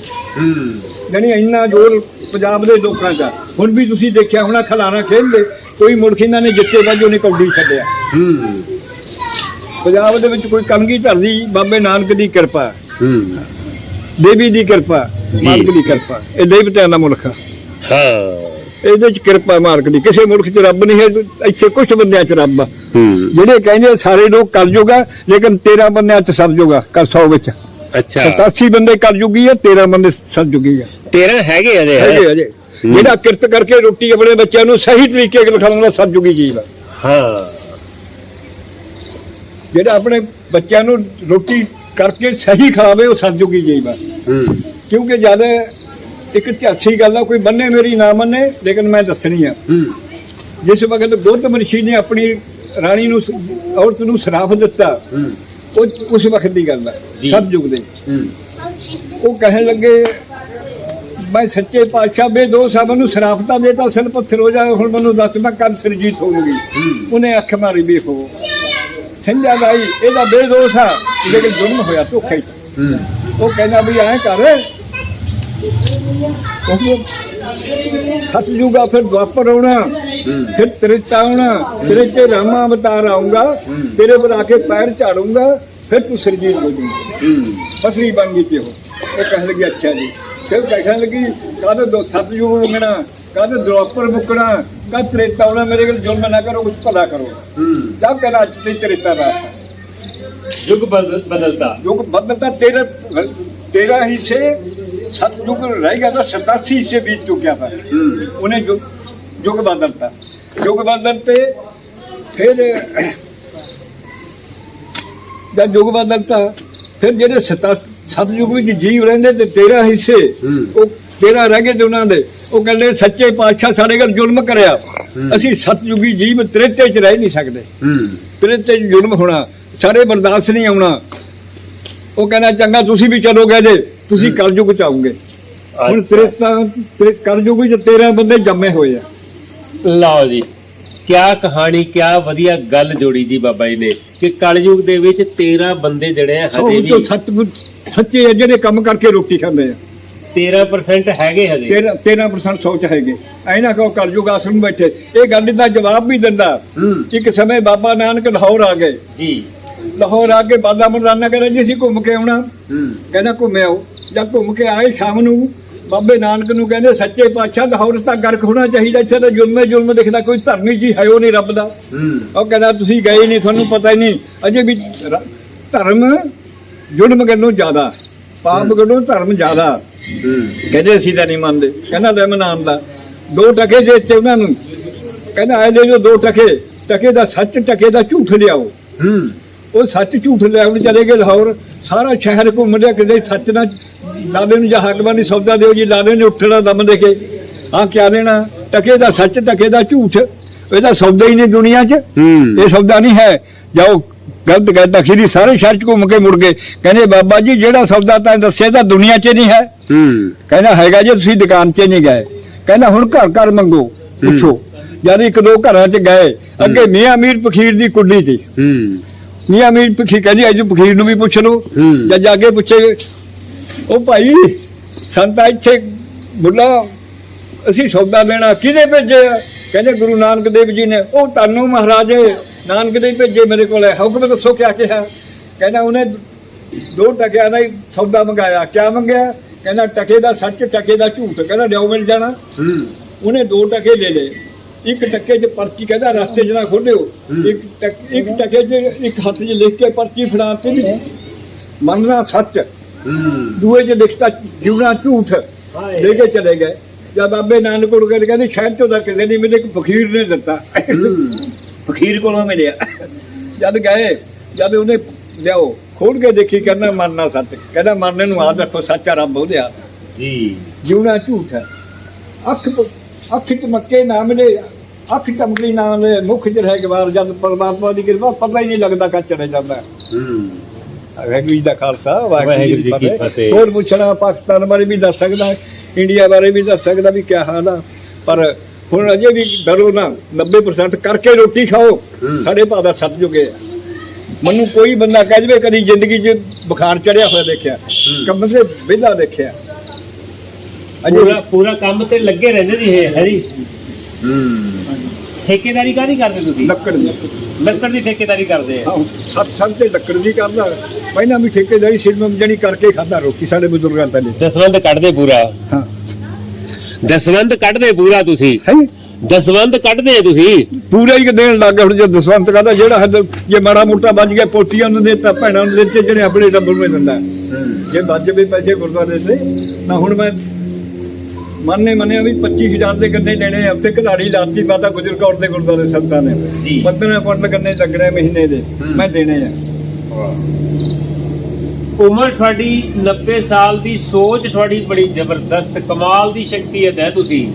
ਜਾਣੀ ਇੰਨਾ ਜ਼ੋਰ ਪੰਜਾਬ ਦੇ ਲੋਕਾਂ 'ਚ ਆ। ਹੁਣ ਵੀ ਤੁਸੀਂ ਦੇਖਿਆ ਹੋਣਾ ਖਲਾਣਾ ਖੇਡਦੇ ਕੋਈ ਮੁਲਕ ਇਹਨਾਂ ਨੇ ਜਿੱਤੇ ਵਜੋਂ ਨੇ ਕੌਡੀ ਛੱਡਿਆ। ਪੰਜਾਬ ਦੇ ਵਿੱਚ ਕੋਈ ਕਮਗੀ ਧਰਦੀ ਬਾਬੇ ਨਾਨਕ ਦੀ ਕਿਰਪਾ। ਦੇਵੀ ਦੀ ਕਿਰਪਾ। ਮਾਲਕ ਦੀ ਕਿਰਪਾ। ਇਹ ਦੇਵਤਿਆਂ ਦਾ ਮੁਲਕ ਆ। ਹਾਂ। ਇਹਦੇ ਚ ਕਿਰਪਾ ਮਾਲਕ ਦੀ। ਕਿਸੇ ਮੁਲਕ ਚ ਰੱਬ ਨਹੀਂ ਹੈ ਇੱਥੇ ਕੁਝ ਬੰਦਿਆਂ ਚ ਰੱਬ ਆ। ਜਿਹੜੇ ਕਹਿੰਦੇ ਸਾਰੇ ਲੋਕ ਕਰ ਜੂਗਾ ਲੇਕਿਨ 13 ਬੰਦਿਆਂ ਚ ਸਰ ਜੂਗਾ ਕਰ 100 ਵਿੱਚ। ਅੱਛਾ। 87 ਬੰਦੇ ਕਰ ਜੂਗੀ ਆ 13 ਬੰਦੇ ਸਰ ਜੂਗੀ ਆ। 13 ਹੈਗੇ ਅਜੇ ਹੈਗੇ ਅਜੇ। ਜਿਹੜਾ ਕਿਰਤ ਕਰਕੇ ਰੋਟੀ ਆਪਣੇ ਬੱਚਿਆਂ ਨੂੰ ਸਹੀ ਤਰੀਕੇ ਨਾਲ ਖਵਾਉਂਦਾ ਸਰ ਜੂਗੀ ਜੀਵ ਆ। ਹਾਂ। ਜਿਹੜਾ ਆਪਣੇ ਬੱਚਿਆਂ ਨੂੰ ਰੋਟੀ ਕਰਕੇ ਸਹੀ ਖਵਾਵੇ ਉਹ ਸਰ ਜੂਗੀ ਜੀਵ ਆ। ਕਿਉਂਕਿ ਜਦ ਇੱਕ ਝਾਸੀ ਗੱਲ ਆ ਕੋਈ ਬੰਨੇ ਮੇਰੀ ਨਾ ਮੰਨੇ ਲੇਕਿਨ ਮੈਂ ਦੱਸਣੀ ਆ। ਜਿਸ ਵਕਤ ਗੌਤਮ ਰਿਸ਼ੀ ਨੇ ਆਪਣੀ ਰਾਣੀ ਨੂੰ ਔਰਤ ਨੂੰ ਸ਼ਰਾਪ ਦਿੱਤਾ ਉਹ ਉਸ ਵਕਤ ਦੀ ਗੱਲ ਹੈ ਜੀ। ਸਤਜੁਗ ਦੇ। ਉਹ ਕਹਿਣ ਲੱਗੇ ਮੈਂ ਸੱਚੇ ਪਾਤਸ਼ਾਹ ਬੇਦੋਸ ਆ ਮੈਨੂੰ ਸ਼ਰਾਪ ਤਾਂ ਦੇਤਾ ਸਿਰ ਪੱਥਰ ਹੋ ਜਾਏ ਹੁਣ ਮੈਨੂੰ ਦੱਸ ਮੈਂ ਕਦ ਸਰਜੀਤ ਹੋਊਗੀ? ਉਹਨੇ ਅੱਖ ਮਾਰੀ ਵੇਖੋ ਸੰਜਾ ਗਾਈ ਇਹਦਾ ਬੇਦੋਸ ਆ ਲੇਕਿਨ ਜ਼ੁਲਮ ਹੋਇਆ ਧੋਖੇ ਉਹ ਕਹਿੰਦਾ ਵੀ ਐਂ ਕਰ ਸਤਜੁਗ ਆ ਫਿਰ ਦੁਆਪਰ ਆਉਣਾ ਹੂੰ। ਫਿਰ ਤ੍ਰੇਤਾ ਆਉਣਾ ਤੇਰੇ ਤੇ ਰਾਮਾ ਅਵਤਾਰ ਆਉਂਗਾ ਹੂੰ। ਤੇਰੇ ਆ ਕੇ ਪੈਰ ਝਾੜੂੰਗਾ ਫਿਰ ਤੂੰ ਸਰਜੀਤ ਹੋ ਜਾਊਂਗਾ ਹੂੰ। ਪਸਰੀ ਬਣ ਗਈ ਤੇ ਉਹ ਉਹ ਕਹਿਣ ਲੱਗੀ ਅੱਛਾ ਜੀ। ਫਿਰ ਕਹਿਣ ਲੱਗੀ ਕਦ ਦੋ ਸਤਜੁਗ ਮੰਗਣਾ ਕਦ ਦੁਆਪਰ ਮੁਕਣਾ ਕਦ ਤ੍ਰੇਤਾ ਆਉਣਾ ਮੇਰੇ ਕੋਲ ਜੁਲਮ ਨਾ ਕਰੋ ਕੁਛ ਭਲਾ ਕਰੋ। ਹੂੰ। ਜਦ ਕਹਿੰਦਾ ਅੱਜ ਤੇ ਤ੍ਰੇਤਾ ਦਾ ਯੁੱਗ ਬਦਲ- ਬਦਲਦਾ। ਯੁਗ ਬਦਲਤਾ ਤੇਰਾ ਤੇਰਾ ਹਿੱਸੇ ਸਤਜੁਗ ਰਹਿ ਗਿਆ ਤਾਂ 87 ਹਿੱਸੇ ਬੀਤ ਚੁੱਕਿਆ था ਹੂੰ। ਉਹਨੇ ਯੁਗ ਯੁਗ ਬਦਲਤਾ। ਯੁਗ ਬਦਲ ਤੇ ਫਿਰ ਜਦ ਯੁਗ ਬਦਲਤਾ ਫਿਰ ਜਿਹੜੇ ਸਤਾ ਸਤਜੁਗ ਵਿੱਚ ਜੀਵ ਰਹਿੰਦੇ ਤੇ 13 ਹਿੱਸੇ। ਉਹ 13 ਰਹਿ ਗਏ ਤੇ ਉਹਨਾਂ ਦੇ। ਉਹ ਕਹਿੰਦੇ ਸੱਚੇ ਪਾਤਸ਼ਾਹ ਸਾਡੇ ਘਰ ਜ਼ੁਲਮ ਕਰਿਆ। ਅਸੀਂ ਸਤਜੁਗੀ ਜੀਵ ਤ੍ਰੇਤੇ 'ਚ ਰਹਿ ਨਹੀਂ ਸਕਦੇ। ਤ੍ਰੇਤੇ 'ਚ ਜ਼ੁਲਮ ਹੋਣਾ ਸਾਰੇ ਬਰਦਾਸ਼ਤ ਨਹੀਂ ਆਉਣਾ। ਉਹ ਕਹਿੰਦਾ ਚੰਗਾ ਤੁਸੀਂ ਵੀ ਚਲੋਗੇ ਜੇ। ਤੁਸੀਂ ਕਲਯੁਗ ਚ ਆਉਂਗੇ। ਹੁਣ ਅੱਛਾ। ਤ੍ਰੇਤਾ ਤ੍ਰੇ- ਕਲਯੁਗ ਵਿੱਚ 13 ਬੰਦੇ ਜੰਮੇ ਹੋਏ ਆ। ਲਓ ਜੀ ਕਿਆ ਕਹਾਣੀ ਕਿਆ ਵਧੀਆ ਗੱਲ ਜੋੜੀ ਜੀ ਬਾਬਾ ਜੀ ਨੇ ਕਿ ਕਲਯੁਗ ਦੇ ਵਿੱਚ 13 ਬੰਦੇ ਜਿਹੜੇ ਆ ਹਜੇ ਵੀ ਸੱਤ ਸੱਚੇ ਆ ਜਿਹੜੇ ਕੰਮ ਕਰਕੇ ਰੋਟੀ ਖਾਂਦੇ ਆ। 13% ਹੈਗੇ ਹਜੇ। 13 13% ਸੋਚ ਹੈਗੇ। ਐ ਨਾ ਕਹੋ ਕਲਯੁਗ ਆਸਣ ਬੈਠੇ। ਇਹ ਗੱਲ ਦਾ ਜਵਾਬ ਵੀ ਦਿੰਦਾ। ਇੱਕ ਸਮੇਂ ਬਾਬਾ ਨਾਨਕ ਲਾਹੌਰ ਆ ਗਏ। ਜੀ। ਲਾਹੌਰ ਆ ਕੇ ਬਾਦਾ ਮਰਦਾਨਾ ਕਹਿੰਦਾ ਜੀ ਅਸੀਂ ਘੁੰਮ ਕੇ ਆਉਣਾ। ਕਹਿੰਦਾ ਘੁੰਮੇ ਆਓ ਜਦ ਘੁੰਮ ਕੇ ਆਏ ਸ਼ਾਮ ਨੂੰ ਬਾਬੇ ਨਾਨਕ ਨੂੰ ਕਹਿੰਦੇ ਸੱਚੇ ਪਾਤਸ਼ਾਹ ਲਾਹੌਰ ਤਾਂ ਗਰਕ ਹੋਣਾ ਚਾਹੀਦਾ ਇੱਥੇ ਤਾਂ ਜ਼ੁਲਮੇ ਜ਼ੁਲਮ ਦਿਖਦਾ ਕੋਈ ਧਰਮੀ ਜੀ ਹੈ ਉਹ ਨਹੀਂ ਰੱਬ ਦਾ। ਉਹ ਕਹਿੰਦਾ ਤੁਸੀਂ ਗਏ ਨਹੀਂ ਤੁਹਾਨੂੰ ਪਤਾ ਹੀ ਨਹੀਂ। ਅਜੇ ਵੀ ਧਰਮ ਜੁਲਮ ਗੱਲੋਂ ਜ਼ਿਆਦਾ ਪਾਪ ਗੱਲੋਂ ਧਰਮ ਜ਼ਿਆਦਾ ਕਹਿੰਦੇ ਅਸੀਂ ਤਾਂ ਨਹੀਂ ਮੰਨਦੇ। ਕਹਿੰਦਾ ਲੈ ਮਨਾਨ ਦਾ। ਦੋ ਟਕੇ ਦੇ ਦਿੱਤੇ ਉਹਨਾਂ ਨੂੰ। ਕਹਿੰਦਾ ਆਏ ਲੈ ਜੋ ਦੋ ਟਕੇ। ਟਕੇ ਦਾ ਸੱਚ ਟਕੇ ਦਾ ਝੂਠ ਲਿਆਓ। ਹੂੰ। ਉਹ ਸੱਚ ਝੂਠ ਲਿਆਉਣ ਚਲੇ ਗਏ ਲਾਹੌਰ ਸਾਰਾ ਸ਼ਹਿਰ ਘੁੰਮ ਲਿਆ ਕਿਤੇ ਸੱਚ ਨਾ ਲਾਲੇ ਨੂੰ ਜਾਂ ਹਕਮਾਨੀ ਸੌਦਾ ਦਿਓ ਜੀ ਲਾਲੇ ਨੇ ਉੱਠਣਾ ਦਮ ਦੇ ਕੇ। ਹਾਂ ਕਿਆ ਲੈਣਾ ਟਕੇ ਦਾ ਸੱਚ ਟਕੇ ਦਾ ਝੂਠ। ਇਹਦਾ ਸੌਦਾ ਹੀ ਨਹੀਂ ਦੁਨੀਆ 'ਚ। ਇਹ ਸੌਦਾ ਨਹੀਂ ਹੈ। ਜਾਓ ਗਲਤ ਕਹਿੰਦਾ ਖੀਰੀ ਸਾਰੇ ਸ਼ਹਿਰ 'ਚ ਘੁੰਮ ਕੇ ਮੁੜ ਗਏ। ਕਹਿੰਦੇ ਬਾਬਾ ਜੀ ਜਿਹੜਾ ਸੌਦਾ ਤਾਂ ਦੱਸਿਆ ਤਾਂ ਦੁਨੀਆ 'ਚ ਨਹੀਂ ਹੈ। ਹੂੰ। ਕਹਿੰਦਾ ਹੈਗਾ ਜੇ ਤੁਸੀਂ ਦੁਕਾਨ 'ਚ ਨਹੀਂ ਗਏ। ਕਹਿੰਦਾ ਹੁਣ ਘਰ ਘਰ ਮੰਗੋ ਪੁੱਛੋ। ਜਦ ਇੱਕ ਦੋ ਘਰਾਂ 'ਚ ਗਏ। ਅੱਗੇ ਮੀਆਂ ਮੀਰ ਫਕੀਰ ਦੀ ਕੁੱਡੀ ਸੀ ਹੂੰ ਮੀਆਂ ਮੀਰ ਫਕੀਰ ਕਹਿੰਦੀ ਅੱਜ ਫਕੀਰ ਨੂੰ ਵੀ ਪੁੱਛ ਲਓ ਹੂੰ। ਜਦ ਜਾ ਕੇ ਪੁੱਛੇ। ਉਹ ਭਾਈ ਸੰਤਾ ਇੱਥੇ ਬੁੱਲਾ ਅਸੀਂ ਸੌਦਾ ਲੈਣਾ ਕਿਹਦੇ ਭੇਜਿਆ ਕਹਿੰਦੇ ਗੁਰੂ ਨਾਨਕ ਦੇਵ ਜੀ ਨੇ। ਉਹ ਤੁਹਾਨੂੰ ਮਹਾਰਾਜ ਨਾਨਕ ਦੇਵ ਭੇਜੇ ਮੇਰੇ ਕੋਲ। ਹੁਕਮ ਦੱਸੋ ਕਿਆ ਕਿਹਾ? ਕਹਿੰਦਾ ਉਹਨੇ ਦੋ ਟਕਿਆਂ ਦਾ ਹੀ ਸੌਦਾ ਮੰਗਾਇਆ। ਕਿਆ ਮੰਗਿਆ? ਕਹਿੰਦਾ ਟਕੇ ਦਾ ਸੱਚ ਟਕੇ ਦਾ ਝੂਠ। ਕਹਿੰਦਾ ਲਿਆਓ ਮਿਲ ਜਾਣਾ। ਹੂੰ। ਉਹਨੇ ਦੋ ਟਕੇ ਲੈ ਲਏ। ਇੱਕ ਟਕੇ 'ਚ ਪਰਚੀ ਕਹਿੰਦਾ ਰਸਤੇ 'ਚ ਨਾ ਖੋਲਿਓ। ਇੱਕ ਟਕ- ਇੱਕ ਟਕੇ 'ਚ ਇੱਕ ਹੱਥ 'ਚ ਲਿਖ ਕੇ ਪਰਚੀ ਫੜਾਤੀ ਵੀ ਮੰਨਣਾ ਸੱਚ। ਹੂੰ। ਦੂਏ 'ਚ ਲਿਖਤਾ ਜਿਉਣਾ ਝੂਠ। ਲੈ ਕੇ ਚਲੇ ਗਏ। ਜਦ ਬਾਬੇ ਨਾਨਕ ਕੋਲ ਗਏ ਕਹਿੰਦੇ ਸ਼ਹਿਰ 'ਚੋਂ ਦਾ ਕਿਸੇ ਨਹੀਂ ਮੈਨੂੰ ਇੱਕ ਫਕੀਰ ਨੇ ਦਿੱਤਾ। ਫਕੀਰ ਕੋਲੋਂ ਮਿਲਿਆ। ਜਦ ਗਏ ਜਦ ਉਹਨੇ ਲਿਆਓ ਖੋਲ ਕੇ ਦੇਖੀ ਕਹਿੰਦਾ ਮੰਨਣਾ ਸੱਚ। ਕਹਿੰਦਾ ਮੰਨਣੇ ਨੂੰ ਆ ਦੇਖੋ ਸੱਚਾ ਰੱਬ ਉਹਦਿਆ ਜੀ। ਜਿਉਣਾ ਝੂਠ ਹੈ। ਅੱਖ ਪ- ਅੱਖ ਚ ਮੱਕੇ ਨਾ ਮਿਲੇ। ਅੱਖ ਚਮਕਲੀ ਨਾ ਮਿਲੇ ਮੁਖ ਚ ਰਹਿ ਗਵਾਰ ਜਦ ਪਰਮਾਤਮਾ ਦੀ ਕਿਰਪਾ ਪਤਾ ਹੀ ਨਹੀਂ ਲੱਗਦਾ ਕਦ ਚਲੇ ਜਾਂਦਾ ਹੈ। ਹੂੰ ਵਾਹਿਗੁਰੂ ਜੀ ਦਾ ਖਾਲਸਾ ਵਾਹਿਗੁਰੂ ਜੀ ਕੀ ਫਤਿਹ। ਹੋਰ ਪੁੱਛਣਾ ਪਾਕਿਸਤਾਨ ਬਾਰੇ ਵੀ ਦੱਸ ਸਕਦਾ ਇੰਡੀਆ ਬਾਰੇ ਵੀ ਦੱਸ ਸਕਦਾ ਵੀ ਕਿਆ ਹਾਲ ਆ ਪਰ ਹੁਣ ਅਜੇ ਵੀ ਡਰੋ ਨਾ 90% ਕਰਕੇ ਰੋਟੀ ਖਾਓ ਹੂੰ। ਸਾਡੇ ਭਾਅ ਦਾ ਸੱਤ ਜੁਗੇ ਆ ਮੈਨੂੰ ਕੋਈ ਬੰਦਾ ਕਹਿ ਜਵੇ ਕਦੀ ਜ਼ਿੰਦਗੀ 'ਚ ਬੁਖਾਰ ਚੜਿਆ ਹੋਇਆ ਦੇਖਿਆ ਹੂੰ। ਕੰਮ ਤੇ ਵਿਹਲਾ ਦੇਖਿਆ ਪੂਰਾ ਪੂਰਾ ਕੰਮ ਤੇ ਲੱਗੇ ਰਹਿੰਦੇ ਜੀ ਇਹ ਹੈ ਜੀ ਹੂੰ। ਠੇਕੇਦਾਰੀ ਕਾਹਦੀ ਕਰਦੇ ਤੁਸੀਂ? ਲੱਕੜ ਦੀ। ਲੱਕੜ ਦੀ ਠੇਕੇਦਾਰੀ ਕਰਦੇ ਆ। ਸੱਤ ਸਾਲ ਤੇ ਲੱਕੜ ਦੀ ਕਰਦਾ। ਪਹਿਲਾਂ ਵੀ ਠੇਕੇਦਾਰੀ ਸਿਰਮ ਜਣੀ ਕਰਕੇ ਖਾਦਾ ਰੋਟੀ ਸਾਡੇ ਬਜ਼ੁਰਗਾਂ ਪਹਿਲੇ। ਦਸਵੰਦ ਕੱਢਦੇ ਪੂਰਾ। ਹਾਂ। ਦਸਵੰਦ ਕੱਢਦੇ ਪੂਰਾ ਤੁਸੀਂ। ਹੈ ਦਸਵੰਦ ਕੱਢਦੇ ਆ ਤੁਸੀਂ। ਪੂਰਾ ਹੀ ਦੇਣ ਲੱਗ ਗਿਆ ਹੁਣ ਜੇ ਦਸਵੰਤ ਕਹਦਾ ਜਿਹੜਾ ਹੱਦ ਜੇ ਮਾੜਾ ਮੋਟਾ ਵੱਜ ਗਿਆ ਪੋਤੀਆਂ ਨੂੰ ਦੇਤਾ ਭੈਣਾਂ ਨੂੰ ਦਿੱਤੇ ਜਿਹੜੇ ਆਪਣੇ ਟੱਬਰ ਨੂੰ ਦਿੰਦਾ। ਜੇ ਵੱਜ ਵੀ ਪੈਸੇ ਗੁਰਦੁਆਰੇ ਤੇ ਨਾ ਹੁਣ ਮੈਂ ਮੰਨੇ ਮੰਨਿਆ ਵੀ 25000 ਦੇ ਗੰਨੇ ਲੈਣੇ ਆ। ਉੱਥੇ ਘਰਾੜੀ ਲਾਤੀ ਬਾਤਾ ਗੁਜਰ ਕੌਰ ਦੇ ਗੁਰਦੁਆਰੇ ਸੰਤਾਂ ਨੇ। ਜੀ। 15 ਕੁਇੰਟਲ ਗੰਨੇ ਲੱਗਣੇ ਮਹੀਨੇ ਦੇ। ਮੈਂ ਦੇਣੇ ਆ। ਉਮਰ ਤੁਹਾਡੀ 90 ਸਾਲ ਦੀ ਸੋਚ ਤੁਹਾਡੀ ਬੜੀ ਜ਼ਬਰਦਸਤ ਕਮਾਲ ਦੀ ਸ਼ਖਸੀਅਤ ਹੈ ਤੁਸੀਂ।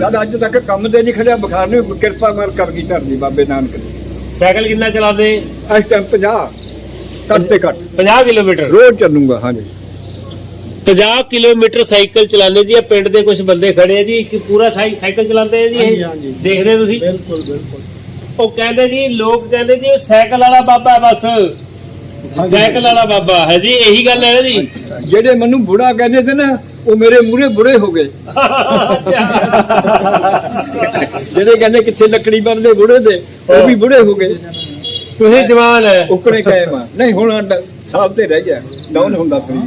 ਜਦ ਅੱਜ ਤੱਕ ਕੰਮ ਤੇ ਨਹੀਂ ਖੜਿਆ ਬੁਖਾਰ ਨੇ ਕਿਰਪਾ ਮਾਰ ਕਰ ਗਈ ਧਰਦੀ ਬਾਬੇ ਨਾਨਕ ਨੇ ਸਾਈਕਲ ਕਿੰਨਾ ਚਲਾਉਂਦੇ? ਇਸ ਟਾਈਮ 50 ਘੱਟ ਤੇ ਘੱਟ। 50 ਕਿਲੋਮੀਟਰ। ਰੋਜ਼ ਚੱਲੂਗਾ ਹਾਂਜੀ। 50 ਕਿਲੋਮੀਟਰ ਸਾਈਕਲ ਚਲਾਉਂਦੇ ਜੀ ਇਹ ਪਿੰਡ ਦੇ ਕੁਝ ਬੰਦੇ ਖੜੇ ਆ ਜੀ ਕਿ ਪੂਰਾ ਸਾਈ- ਸਾਈਕਲ ਚਲਾਉਂਦੇ ਆ ਜੀ ਇਹ? ਹਾਂਜੀ। ਦੇਖਦੇ ਤੁਸੀਂ? ਬਿਲਕੁਲ ਬਿਲਕੁਲ। ਉਹ ਕਹਿੰਦੇ ਜੀ ਲੋਕ ਕਹਿੰਦੇ ਜੀ ਉਹ ਸਾਈਕਲ ਵਾਲਾ ਬਾਬਾ ਹੈ ਬਸ। ਸਾਈਕਲ ਵਾਲਾ ਬਾਬਾ ਹੈ ਜੀ ਇਹੀ ਗੱਲ ਹੈ ਨਾ ਜੀ। ਜਿਹੜੇ ਮੈਨੂੰ ਬੁੜਾ ਕਹਿੰਦੇ ਤੇ ਨਾ ਉਹ ਮੇਰੇ ਮੂਹਰੇ ਬੁੜੇ ਹੋ ਗਏ। ਜਿਹੜੇ ਕਹਿੰਦੇ ਕਿੱਥੇ ਲੱਕੜੀ ਬੰਨਦੇ ਬੁੜੇ ਦੇ ਉਹ ਵੀ ਬੁੜੇ ਹੋ ਗਏ। ਤੁਸੀਂ ਜਵਾਨ ਹੈ। ਉਕੜੇ ਕਾਇਮ ਆ। ਨਹੀਂ ਹੁਣ ਸਾਲ ਤੇ ਰਹਿ ਗਿਆ। ਡਾਊਨ ਹੁੰਦਾ ਸਰੀਰ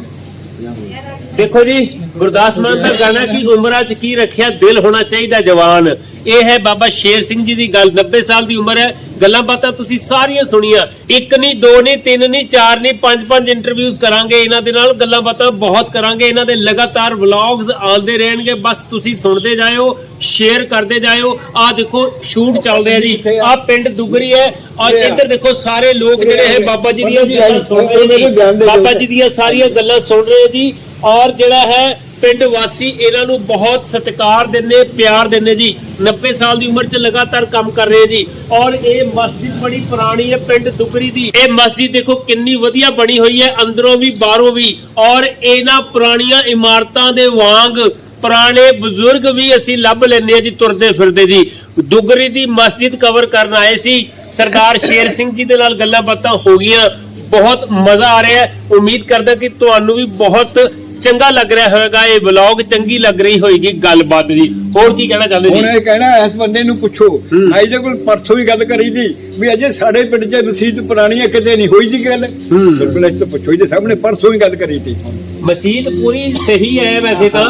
ਦੇਖੋ ਜੀ ਗੁਰਦਾਸ ਮਾਨ ਦਾ ਗਾਣਾ ਕਿ ਉਮਰਾਂ 'ਚ ਕੀ ਰੱਖਿਆ ਦਿਲ ਹੋਣਾ ਚਾਹੀਦਾ ਜਵਾਨ। ਇਹ ਹੈ ਬਾਬਾ ਸ਼ੇਰ ਸਿੰਘ ਜੀ ਦੀ ਗੱਲ। 90 ਸਾਲ ਦੀ ਉਮਰ ਹੈ। ਗੱਲਾਂ ਬਾਤਾਂ ਤੁਸੀਂ ਸਾਰੀਆਂ ਸੁਣੀਆਂ। ਇੱਕ ਨਹੀਂ ਦੋ ਨਹੀਂ ਤਿੰਨ ਨਹੀਂ ਚਾਰ ਨਹੀਂ ਪੰਜ ਪੰਜ ਇੰਟਰਵਿਊਜ਼ ਕਰਾਂਗੇ ਇਹਨਾਂ ਦੇ ਨਾਲ। ਗੱਲਾਂ ਬਾਤਾਂ ਬਹੁਤ ਕਰਾਂਗੇ। ਇਹਨਾਂ ਦੇ ਲਗਾਤਾਰ ਵਲੌਗਸ ਆਉਂਦੇ ਰਹਿਣਗੇ। ਬਸ ਤੁਸੀਂ ਸੁਣਦੇ ਜਾਇਓ ਸ਼ੇਅਰ ਕਰਦੇ ਜਾਇਓ। ਆਹ ਦੇਖੋ ਸ਼ੂਟ ਚੱਲ ਰਿਹਾ ਜੀ। ਆਹ ਪਿੰਡ ਦੁਗਰੀ ਹੈ। ਔਰ ਇੱਧਰ ਦੇਖੋ ਸਾਰੇ ਲੋਕ ਜਿਹੜੇ ਹੈ ਬਾਬਾ ਜੀ ਦੀਆਂ ਗੱਲਾਂ ਸੁਣ ਰਹੇ ਜੀ। ਬਾਬਾ ਜੀ ਦੀਆਂ ਸਾਰੀਆਂ ਗੱਲਾਂ ਸੁਣ ਰਹੇ ਜੀ। ਔਰ ਜਿਹੜਾ ਹੈ ਪਿੰਡ ਵਾਸੀ ਇਹਨਾਂ ਨੂੰ ਬਹੁਤ ਸਤਿਕਾਰ ਦਿੰਦੇ, ਪਿਆਰ ਦਿੰਦੇ ਜੀ। 90 ਸਾਲ ਦੀ ਉਮਰ 'ਚ ਲਗਾਤਾਰ ਕੰਮ ਕਰ ਰਹੇ ਜੀ। ਔਰ ਇਹ ਮਸਜਿਦ ਬੜੀ ਪੁਰਾਣੀ ਹੈ, ਪਿੰਡ ਦੁਗਰੀ ਦੀ। ਇਹ ਮਸਜਿਦ ਦੇਖੋ ਕਿੰਨੀ ਵਧੀਆ ਬਣੀ ਹੋਈ ਹੈ, ਅੰਦਰੋਂ ਵੀ, ਬਾਹਰੋਂ ਵੀ। ਔਰ ਇਹਨਾਂ ਪੁਰਾਣੀਆਂ ਇਮਾਰਤਾਂ ਦੇ ਵਾਂਗ ਪੁਰਾਣੇ ਬਜ਼ੁਰਗ ਵੀ ਅਸੀਂ ਲੱਭ ਲੈਂਦੇ ਹਾਂ ਜੀ, ਤੁਰਦੇ ਫਿਰਦੇ ਜੀ। ਦੁਗਰੀ ਦੀ ਮਸਜਿਦ ਕਵਰ ਕਰਨ ਆਏ ਸੀ। ਸਰਦਾਰ ਸ਼ੇਰ ਸਿੰਘ ਜੀ ਦੇ ਨਾਲ ਗੱਲਾਂ ਬਾਤਾਂ ਹੋ ਗਈਆਂ। ਬਹੁਤ ਮਜ਼ਾ ਆ ਰਿਹਾ ਉਮੀਦ ਕਰਦਾ ਕਿ ਤੁਹਾਨੂੰ ਵੀ ਬਹੁਤ ਚੰਗਾ ਲੱਗ ਰਿਹਾ ਹੋਵੇਗਾ ਇਹ ਵਲੌਗ ਚੰਗੀ ਲੱਗ ਰਹੀ ਹੋਏਗੀ ਗੱਲਬਾਤ ਜੀ ਹੋਰ ਕੀ ਕਹਿਣਾ ਚਾਹੁੰਦੇ ਹੁਣ ਜੀ ਇਹ ਕਹਿਣਾ ਇਸ ਬੰਦੇ ਨੂੰ ਪੁੱਛੋ। ਹੂੰ। ਦੇ ਕੋਲ ਪਰਸੋਂ ਹੀ ਗੱਲ ਕਰੀ ਸੀ ਵੀ ਅਜੇ ਸਾਡੇ ਪਿੰਡ 'ਚ ਮਸਜਿਦ ਪੁਰਾਣੀ ਹੈ ਕਿਤੇ ਨਹੀਂ ਹੋਈ ਸੀ ਗੱਲ। ਹੂੰ। ਇਸ ਤੋਂ ਪੁੱਛੋ ਇਹਦੇ ਸਾਹਮਣੇ ਪਰਸੋਂ ਹੀ ਗੱਲ ਕਰੀ ਸੀ। ਮਸਜਿਦ ਪੂਰੀ ਸਹੀ ਹੈ ਵੈਸੇ ਤਾਂ?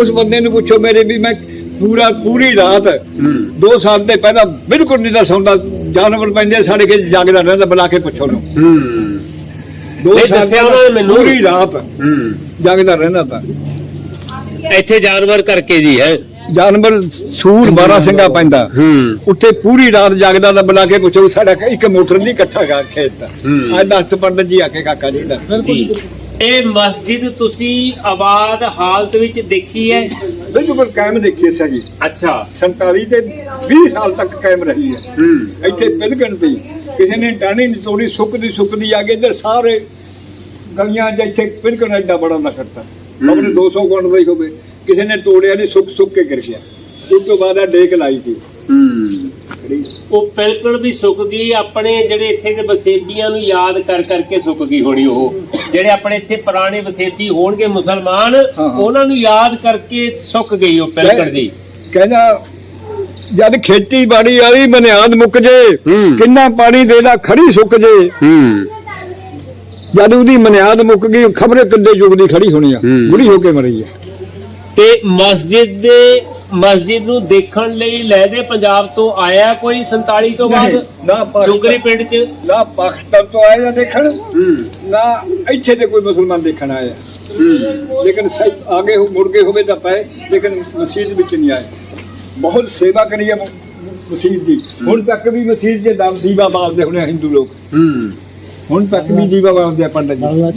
ਉਸ ਬੰਦੇ ਨੂੰ ਪੁੱਛੋ ਮੇਰੇ ਵੀ ਮੈਂ ਪੂਰਾ ਪੂਰੀ ਰਾਤ ਹੂੰ। 2 ਸਾਲ ਦੇ ਪਹਿਲਾਂ ਬਿਲਕੁਲ ਨਹੀਂ ਤਾਂ ਸੌਂਦਾ ਜਾਨਵਰ ਪੈਂਦੇ ਸਾਡੇ ਕੇ ਜਾਗਦਾ ਰਹਿੰਦਾ ਬੁਲਾ ਕੇ ਪੁੱਛੋ ਨੂੰ ਹੂੰ। ਦੋ ਨਹੀਂ, ਦੱਸਿਆ ਉਹਨਾਂ ਨੇ ਮੈਨੂੰ। ਪੂਰੀ ਰਾਤ ਹੂੰ। ਜਾਗਦਾ ਰਹਿੰਦਾ ਤਾਂ। ਇੱਥੇ ਜਾਨਵਰ ਕਰਕੇ ਜੀ ਹੈ। ਜਾਨਵਰ ਸੂਰ 12 ਸਿੰਘਾ ਪੈਂਦਾ। ਹੂੰ। ਉੱਥੇ ਪੂਰੀ ਰਾਤ ਜਾਗਦਾ ਤਾਂ ਬੁਲਾ ਕੇ ਪੁੱਛੋ ਸਾਡਾ ਇੱਕ ਮੋਟਰ ਦੀ ਇਕੱਠਾ ਗਾ ਖੇਤ ਹੂੰ। ਅੱਜ ਦੱਸ ਪੰਡਤ ਜੀ ਆ ਕੇ ਕਾਕਾ ਜੀ ਦਾ। ਜੀ। ਇਹ ਮਸਜਿਦ ਤੁਸੀਂ ਆਬਾਦ ਹਾਲਤ ਵਿੱਚ ਦੇਖੀ ਹੈ? ਬਿਲਕੁਲ ਕਾਇਮ ਦੇਖੀਏ ਸਹੀ ਅੱਛਾ। 47 ਤੇ 20 ਸਾਲ ਤੱਕ ਕਾਇਮ ਰਹੀ ਹੈ। ਹੂੰ। ਇੱਥੇ ਬਿਲਕਣ ਦੀ ਕਿਸੇ ਨੇ ਟਾਣੀ ਨਹੀਂ ਤੋੜੀ ਸੁੱਕਦੀ ਸੁੱਕਦੀ ਆ ਕੇ ਇੱਧਰ ਸਾਰੇ ਗਲੀਆਂ 'ਚ ਇੱਥੇ ਬਿਲਕਣ ਐਡਾ ਬੜਾ ਨਾ ਕਰਤਾ ਆਪਣੇ 200 ਗੁਣ ਦਾ ਹੀ ਹੋਵੇ ਕਿਸੇ ਨੇ ਤੋੜਿਆ ਨਹੀਂ ਸੁੱਕ ਸੁੱਕ ਕੇ ਗਿਰ ਗਿਆ। ਉਸ ਤੋਂ ਬਾਅਦ ਆ ਡੇਕ ਲਾਈ ਸੀ। ਉਹ ਪਿਲਕਣ ਵੀ ਸੁੱਕ ਗਈ ਆਪਣੇ ਜਿਹੜੇ ਇੱਥੇ ਦੇ ਵਸੇਬੀਆਂ ਨੂੰ ਯਾਦ ਕਰ ਕਰਕੇ ਸੁੱਕ ਗਈ ਹੋਣੀ ਉਹ। ਜਿਹੜੇ ਆਪਣੇ ਇੱਥੇ ਪੁਰਾਣੇ ਵਸੇਬੀ ਹੋਣਗੇ ਮੁਸਲਮਾਨ। ਉਹਨਾਂ ਨੂੰ ਯਾਦ ਕਰਕੇ ਸੁੱਕ ਗਈ ਉਹ ਪਿਲਕਣ ਜੀ ਕਹਿੰਦਾ ਜਦ ਖੇਤੀਬਾੜੀ ਵਾਲੀ ਬੁਨਿਆਦ ਮੁੱਕ ਜੇ। ਕਿੰਨਾ ਪਾਣੀ ਦੇਦਾ ਖੜੀ ਸੁੱਕ ਜੇ। ਜਦ ਉਹਦੀ ਬੁਨਿਆਦ ਮੁੱਕ ਗਈ ਖਬਰੇ ਕਿੱਦੇ ਯੁੱਗ ਦੀ ਖੜੀ ਹੋਣੀ ਆ। ਬੁੜੀ ਹੋ ਕੇ ਮਰੀ ਆ। ਤੇ ਮਸਜਿਦ ਦੇ ਮਸਜਿਦ ਨੂੰ ਦੇਖਣ ਲਈ ਲੈਦੇ ਪੰਜਾਬ ਤੋਂ ਆਇਆ ਕੋਈ 47 ਤੋਂ ਬਾਅਦ? ਨਾ ਡੁਗਰੀ ਪਾਕਿਸਤਾਨ ਪਿੰਡ ਚ? ਨਾ ਪਾਕਿਸਤਾਨ ਤੋਂ ਆਏ ਆ ਦੇਖਣ? ਨਾ ਇੱਥੇ ਤੇ ਕੋਈ ਮੁਸਲਮਾਨ ਦੇਖਣ ਆਇਆ। ਲੇਕਿਨ ਸਹੀ ਆਗੇ ਹੋ ਮੁੜ ਕੇ ਹੋਵੇ ਤਾਂ ਪਏ ਲੇਕਿਨ ਮਸਜਿਦ ਵਿੱਚ ਨਹੀਂ ਆਏ। ਬਹੁਤ ਸੇਵਾ ਕਰੀ ਹੈ ਮ- ਮਸਜਿਦ ਦੀ। ਹੁਣ ਤੱਕ ਵੀ ਮਸਜਿਦ 'ਚ ਦਮ ਦੀਵਾ ਬਾਲਦੇ ਹੋਣੇ ਹਿੰਦੂ ਲੋਕ। ਹੂੰ। ਹੁਣ ਤੱਕ ਵੀ ਦੀਵਾ ਬਾਲਦੇ ਆ ਪੰਡਤ ਜੀ।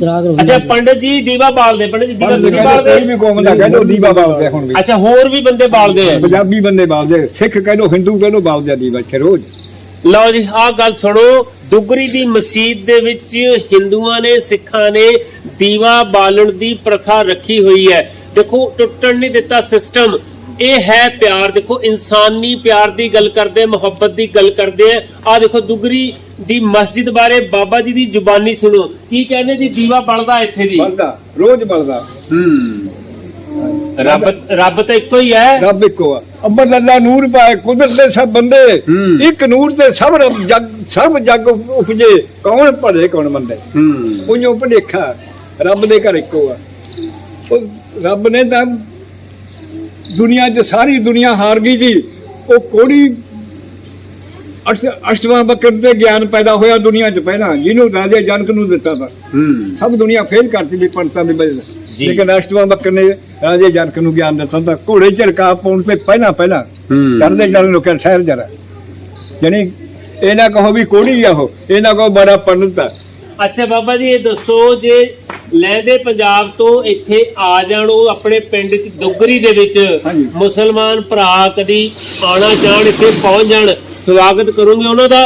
ਅੱਛਾ ਪੰਡਤ ਜੀ ਦੀਵਾ ਬਾਲਦੇ ਪੰਡਤ ਜੀ ਦੀਵਾ ਤੁਸੀਂ ਬਾਲਦੇ? ਕੋਈ ਵੀ ਕੌਮ ਦਾ ਕਹਿੰਦੇ ਉਹ ਦੀਵਾ ਬਾਲਦੇ ਹੁਣ ਵੀ ਅੱਛਾ ਹੋਰ ਵੀ ਬੰਦੇ ਬਾਲਦੇ ਆ। ਪੰਜਾਬੀ ਬੰਦੇ ਬਾਲਦੇ ਸਿੱਖ ਕਹਿੰਦੇ ਹਿੰਦੂ ਕਹਿੰਦੇ ਬਾਲਦੇ ਆ ਦੀਵਾ ਇੱਥੇ ਰੋਜ਼। ਲਓ ਜੀ ਆਹ ਗੱਲ ਸੁਣੋ। ਦੁਗਰੀ ਦੀ ਮਸਜਿਦ ਦੇ ਵਿੱਚ ਹਿੰਦੂਆਂ ਨੇ ਸਿੱਖਾਂ ਨੇ ਦੀਵਾ ਬਾਲਣ ਦੀ ਪ੍ਰਥਾ ਰੱਖੀ ਹੋਈ ਹੈ। ਦੇਖੋ ਟੁੱਟਣ ਨਹੀਂ ਦਿੱਤਾ ਸਿਸਟਮ ਇਹ ਹੈ ਪਿਆਰ। ਦੇਖੋ ਇਨਸਾਨੀ ਪਿਆਰ ਦੀ ਗੱਲ ਕਰਦੇ ਮੁਹੱਬਤ ਦੀ ਗੱਲ ਕਰਦੇ। ਆ ਆ ਦੇਖੋ ਦੁਗਰੀ ਦੀ ਮਸਜਿਦ ਬਾਰੇ ਬਾਬਾ ਜੀ ਦੀ ਜ਼ੁਬਾਨੀ ਸੁਣੋ। ਕੀ ਕਹਿੰਦੇ ਜੀ? ਦੀਵਾ ਬਲਦਾ ਇੱਥੇ ਜੀ। ਬਲਦਾ ਰੋਜ਼ ਬਲਦਾ। ਹੂੰ। ਰੱਬ ਰੱਬ ਤਾਂ ਇੱਕੋ ਹੀ ਹੈ। ਰੱਬ ਇੱਕੋ ਆ। ਅੰਬਰ ਅੱਲਾ ਨੂਰ ਪਾਏ ਕੁਦਰਤ ਦੇ ਸਭ ਬੰਦੇ। ਇੱਕ ਨੂਰ ਤੇ ਸਭ ਰੱਬ ਜਗ ਸਭ ਜਗ ਉਪਜੇ। ਕੌਣ ਭਲੇ ਕੌਣ ਮੰਦੇ। ਹੂੰ। ਉਹਨੂੰ ਭਲੇਖਾ। ਰੱਬ ਦੇ ਘਰ ਇੱਕੋ ਆ। ਉਹ ਰੱਬ ਨੇ ਤਾਂ ਦੁਨੀਆ 'ਚ ਸਾਰੀ ਦੁਨੀਆ ਹਾਰ ਗਈ ਜੀ। ਉਹ ਕੋੜੀ ਅਸ਼ਟ- ਅਸ਼ਟਵਾਂ ਬਕਰ ਤੇ ਗਿਆਨ ਪੈਦਾ ਹੋਇਆ ਦੁਨੀਆ 'ਚ ਪਹਿਲਾਂ। ਜਿਹਨੂੰ ਰਾਜੇ ਜਨਕ ਨੂੰ ਦਿੱਤਾ ਤਾ। ਸਭ ਦੁਨੀਆ ਫੇਲ ਕਰਤੀ ਦੀ ਪੰਡਤਾਂ ਦੀ ਵਜ੍ਹਾ ਨਾਲ। ਜੀ। ਲੇਕਿਨ ਅਸ਼ਟਵਾਂ ਬਕਰ ਨੇ ਰਾਜੇ ਜਨਕ ਨੂੰ ਗਿਆਨ ਦਿੱਤਾ ਤਾਂ ਘੋੜੇ ਝਰਕਾ ਪਾਉਣ ਤੇ ਪਹਿਲਾਂ ਪਹਿਲਾਂ ਚੜਦੇ ਚੜਨ ਲੋਕਾਂ ਠਹਿਰ ਜਰਾ। ਯਾਨੀ ਇਹ ਨਾ ਕਹੋ ਵੀ ਕੋੜੀ ਆ ਉਹ। ਇਹ ਨਾ ਕਹੋ ਬੜਾ ਪੰਡਤ ਆ। ਅੱਛਾ ਬਾਬਾ ਜੀ ਇਹ ਦੱਸੋ ਜੇ ਲੈਦੇ ਪੰਜਾਬ ਤੋਂ ਇੱਥੇ ਆ ਜਾਣ ਉਹ ਆਪਣੇ ਪਿੰਡ ਚ ਦੁੱਗਰੀ ਦੇ ਵਿੱਚ ਹਾਂਜੀ। ਮੁਸਲਮਾਨ ਭਰਾ ਕਦੀ ਆਣਾ ਜਾਣ ਇੱਥੇ ਪਹੁੰਚ ਜਾਣ ਸਵਾਗਤ ਕਰੋਗੇ ਉਹਨਾਂ ਦਾ?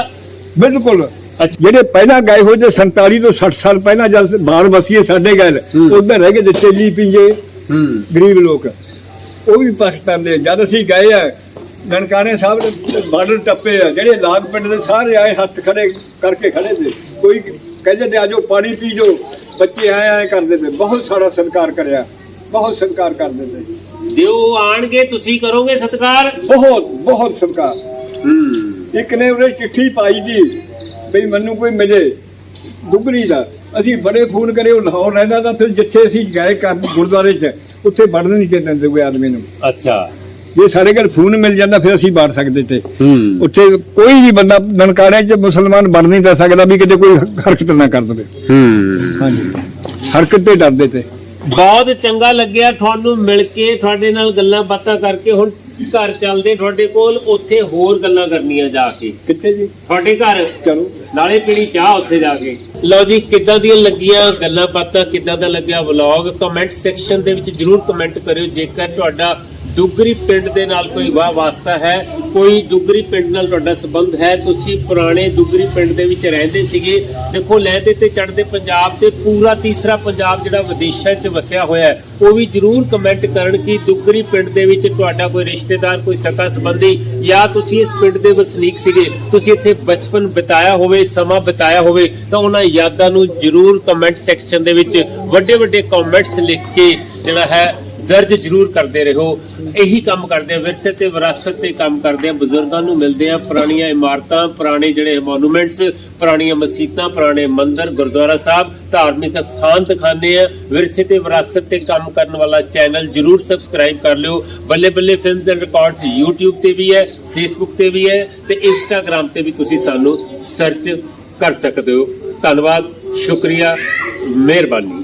ਬਿਲਕੁਲ। ਅੱਛਾ। ਜਿਹੜੇ ਪਹਿਲਾਂ ਗਏ ਹੋਏ ਤੇ 47 ਤੋਂ 60 ਸਾਲ ਪਹਿਲਾਂ ਜਦ ਬਾਹਰ ਵਸੀਏ ਸਾਡੇ ਹੂੰ। ਉਧਰ ਰਹਿ ਗਏ ਤੇ ਤੇਲੀ ਪੀਂਜੇ ਹੂੰ। ਗਰੀਬ ਲੋਕ। ਉਹ ਵੀ ਪਾਕਿਸਤਾਨ ਦੇ ਜਦ ਅਸੀਂ ਗਏ ਆ ਨਨਕਾਣੇ ਸਾਹਿਬ ਦੇ ਬਾਰਡਰ ਟੱਪੇ ਆ ਜਿਹੜੇ ਲਾਗ ਪਿੰਡ ਦੇ ਸਾਰੇ ਆਏ ਹੱਥ ਖੜੇ ਕਰਕੇ ਖੜੇ ਤੇ ਕੋਈ ਕਹਿੰਦੇ ਤੇ ਆਜੋ ਪਾਣੀ ਪੀ ਜੋ ਬੱਚੇ ਆਏ ਆਏ ਕਰਦੇ ਤੇ ਬਹੁਤ ਸਾਰਾ ਸਤਿਕਾਰ ਕਰਿਆ। ਬਹੁਤ ਸਤਿਕਾਰ ਕਰਦੇ ਤੇ ਦਿਓ ਆਣਗੇ ਤੁਸੀਂ ਕਰੋਗੇ ਸਤਿਕਾਰ? ਬਹੁਤ ਬਹੁਤ ਸਤਿਕਾਰ। ਹੂੰ। ਇੱਕ ਨੇ ਉਹਨੇ ਚਿੱਠੀ ਪਾਈ ਜੀ ਵੀ ਮੈਨੂੰ ਕੋਈ ਮਿਲੇ ਦੁਗਰੀ ਦਾ। ਅਸੀਂ ਬੜੇ ਫੋਨ ਕਰੇ ਉਹ ਲਾਹੌਰ ਰਹਿੰਦਾ ਤਾਂ ਫਿਰ ਜਿੱਥੇ ਅਸੀਂ ਗਏ ਕਰ ਗੁਰਦੁਆਰੇ 'ਚ ਉੱਥੇ ਵੜਨ ਨਹੀਂ ਦਿੰਦੇ ਕੋਈ ਆਦਮੀ ਨੂੰ। ਅੱਛਾ। ਜੇ ਸਾਡੇ ਘਰ ਫੋਨ ਮਿਲ ਜਾਂਦਾ ਫਿਰ ਅਸੀਂ ਵੜ ਸਕਦੇ ਤੇ। ਉੱਥੇ ਕੋਈ ਵੀ ਬੰਦਾ ਨਨਕਾਣੇ 'ਚ ਮੁਸਲਮਾਨ ਬਣ ਨਹੀਂ ਤਾਂ ਸਕਦਾ ਵੀ ਕਿਤੇ ਕੋਈ ਹਰਕਤ ਨਾ ਕਰ ਦੇਵੇ। ਹਾਂਜੀ। ਹਰਕਤ ਤੇ ਡਰਦੇ ਤੇ। ਬਹੁਤ ਚੰਗਾ ਲੱਗਿਆ ਤੁਹਾਨੂੰ ਮਿਲ ਕੇ ਤੁਹਾਡੇ ਨਾਲ ਗੱਲਾਂ ਬਾਤਾਂ ਕਰਕੇ ਹੁਣ ਘਰ ਚੱਲਦੇ ਤੁਹਾਡੇ ਕੋਲ ਉੱਥੇ ਹੋਰ ਗੱਲਾਂ ਕਰਨੀਆਂ ਜਾ ਕੇ। ਕਿੱਥੇ ਜੀ? ਤੁਹਾਡੇ ਘਰ। ਚਲੋ। ਨਾਲੇ ਪੀਣੀ ਚਾਹ ਉੱਥੇ ਜਾ ਕੇ। ਲਓ ਜੀ ਕਿੱਦਾਂ ਦੀਆਂ ਲੱਗੀਆਂ ਗੱਲਾਂ ਬਾਤਾਂ ਕਿੱਦਾਂ ਦਾ ਲੱਗਿਆ ਵਲੌਗ ਕਮੈਂਟ ਸੈਕਸ਼ਨ ਦੇ ਵਿੱਚ ਜਰੂਰ ਕਮੈਂਟ ਕਰਿਓ। ਜੇਕਰ ਤੁਹਾਡਾ ਦੁੱਗਰੀ ਪਿੰਡ ਦੇ ਨਾਲ ਕੋਈ ਵਾਹ ਵਾਸਤਾ ਹੈ? ਕੋਈ ਦੁੱਗਰੀ ਪਿੰਡ ਨਾਲ ਤੁਹਾਡਾ ਸੰਬੰਧ ਹੈ? ਤੁਸੀਂ ਪੁਰਾਣੇ ਦੁੱਗਰੀ ਪਿੰਡ ਦੇ ਵਿੱਚ ਰਹਿੰਦੇ ਸੀਗੇ। ਦੇਖੋ, ਲਹਿਦੇ ਤੇ ਚੜ੍ਹਦੇ ਪੰਜਾਬ ਤੇ ਪੂਰਾ ਤੀਸਰਾ ਪੰਜਾਬ ਜਿਹੜਾ ਵਿਦੇਸ਼ਾਂ 'ਚ ਵਸਿਆ ਹੋਇਆ ਹੈ, ਉਹ ਵੀ ਜਰੂਰ ਕਮੈਂਟ ਕਰਨ ਕਿ ਦੁੱਗਰੀ ਪਿੰਡ ਦੇ ਵਿੱਚ ਤੁਹਾਡਾ ਕੋਈ ਰਿਸ਼ਤੇਦਾਰ, ਕੋਈ ਸਕਾ ਸੰਬੰਧੀ ਜਾਂ ਤੁਸੀਂ ਇਸ ਪਿੰਡ ਦੇ ਵਸਨੀਕ ਸੀਗੇ। ਤੁਸੀਂ ਇੱਥੇ ਬਚਪਨ ਬਿਤਾਇਆ ਹੋਵੇ, ਸਮਾਂ ਬਿਤਾਇਆ ਹੋਵੇ, ਤਾਂ ਉਹਨਾਂ ਯਾਦਾਂ ਨੂੰ ਜਰੂਰ ਕਮੈਂਟ ਸੈਕਸ਼ਨ ਦੇ ਵਿੱਚ ਵੱਡੇ ਵੱਡੇ ਕਮੈਂਟਸ ਲਿਖ ਕੇ ਜਿਹੜਾ ਹੈ ਦਰਜ ਜਰੂਰ ਕਰਦੇ ਰਹੋ। ਇਹੀ ਕੰਮ ਕਰਦੇ ਆ, ਵਿਰਸੇ ਤੇ ਵਿਰਾਸਤ ਤੇ ਕੰਮ ਕਰਦੇ ਆ। ਬਜ਼ੁਰਗਾਂ ਨੂੰ ਮਿਲਦੇ ਆ ਪੁਰਾਣੀਆਂ ਇਮਾਰਤਾਂ, ਪੁਰਾਣੇ ਜਿਹੜੇ ਮੋਨੂਮੈਂਟਸ ਪੁਰਾਣੀਆਂ ਮਸਜਿਦਾਂ, ਪੁਰਾਣੇ ਮੰਦਿਰ, ਗੁਰਦੁਆਰਾ ਸਾਹਿਬ, ਧਾਰਮਿਕ ਸਥਾਨ ਦਿਖਾਉਂਦੇ ਆ। ਵਿਰਸੇ ਤੇ ਵਿਰਾਸਤ ਤੇ ਕੰਮ ਕਰਨ ਵਾਲਾ ਚੈਨਲ ਜਰੂਰ ਸਬਸਕ੍ਰਾਈਬ ਕਰ ਲਿਓ। ਬੱਲੇ ਬੱਲੇ ਫਿਲਮਸ ਐਂਡ ਰਿਕਾਰਡਸ YouTube ਤੇ ਵੀ ਹੈ, Facebook ਤੇ ਵੀ ਹੈ ਤੇ Instagram ਤੇ ਵੀ ਤੁਸੀਂ ਸਾਨੂੰ ਸਰਚ ਕਰ ਸਕਦੇ ਹੋ। ਧੰਨਵਾਦ, ਸ਼ੁਕਰੀਆ, ਮਿਹਰਬਾਨੀ।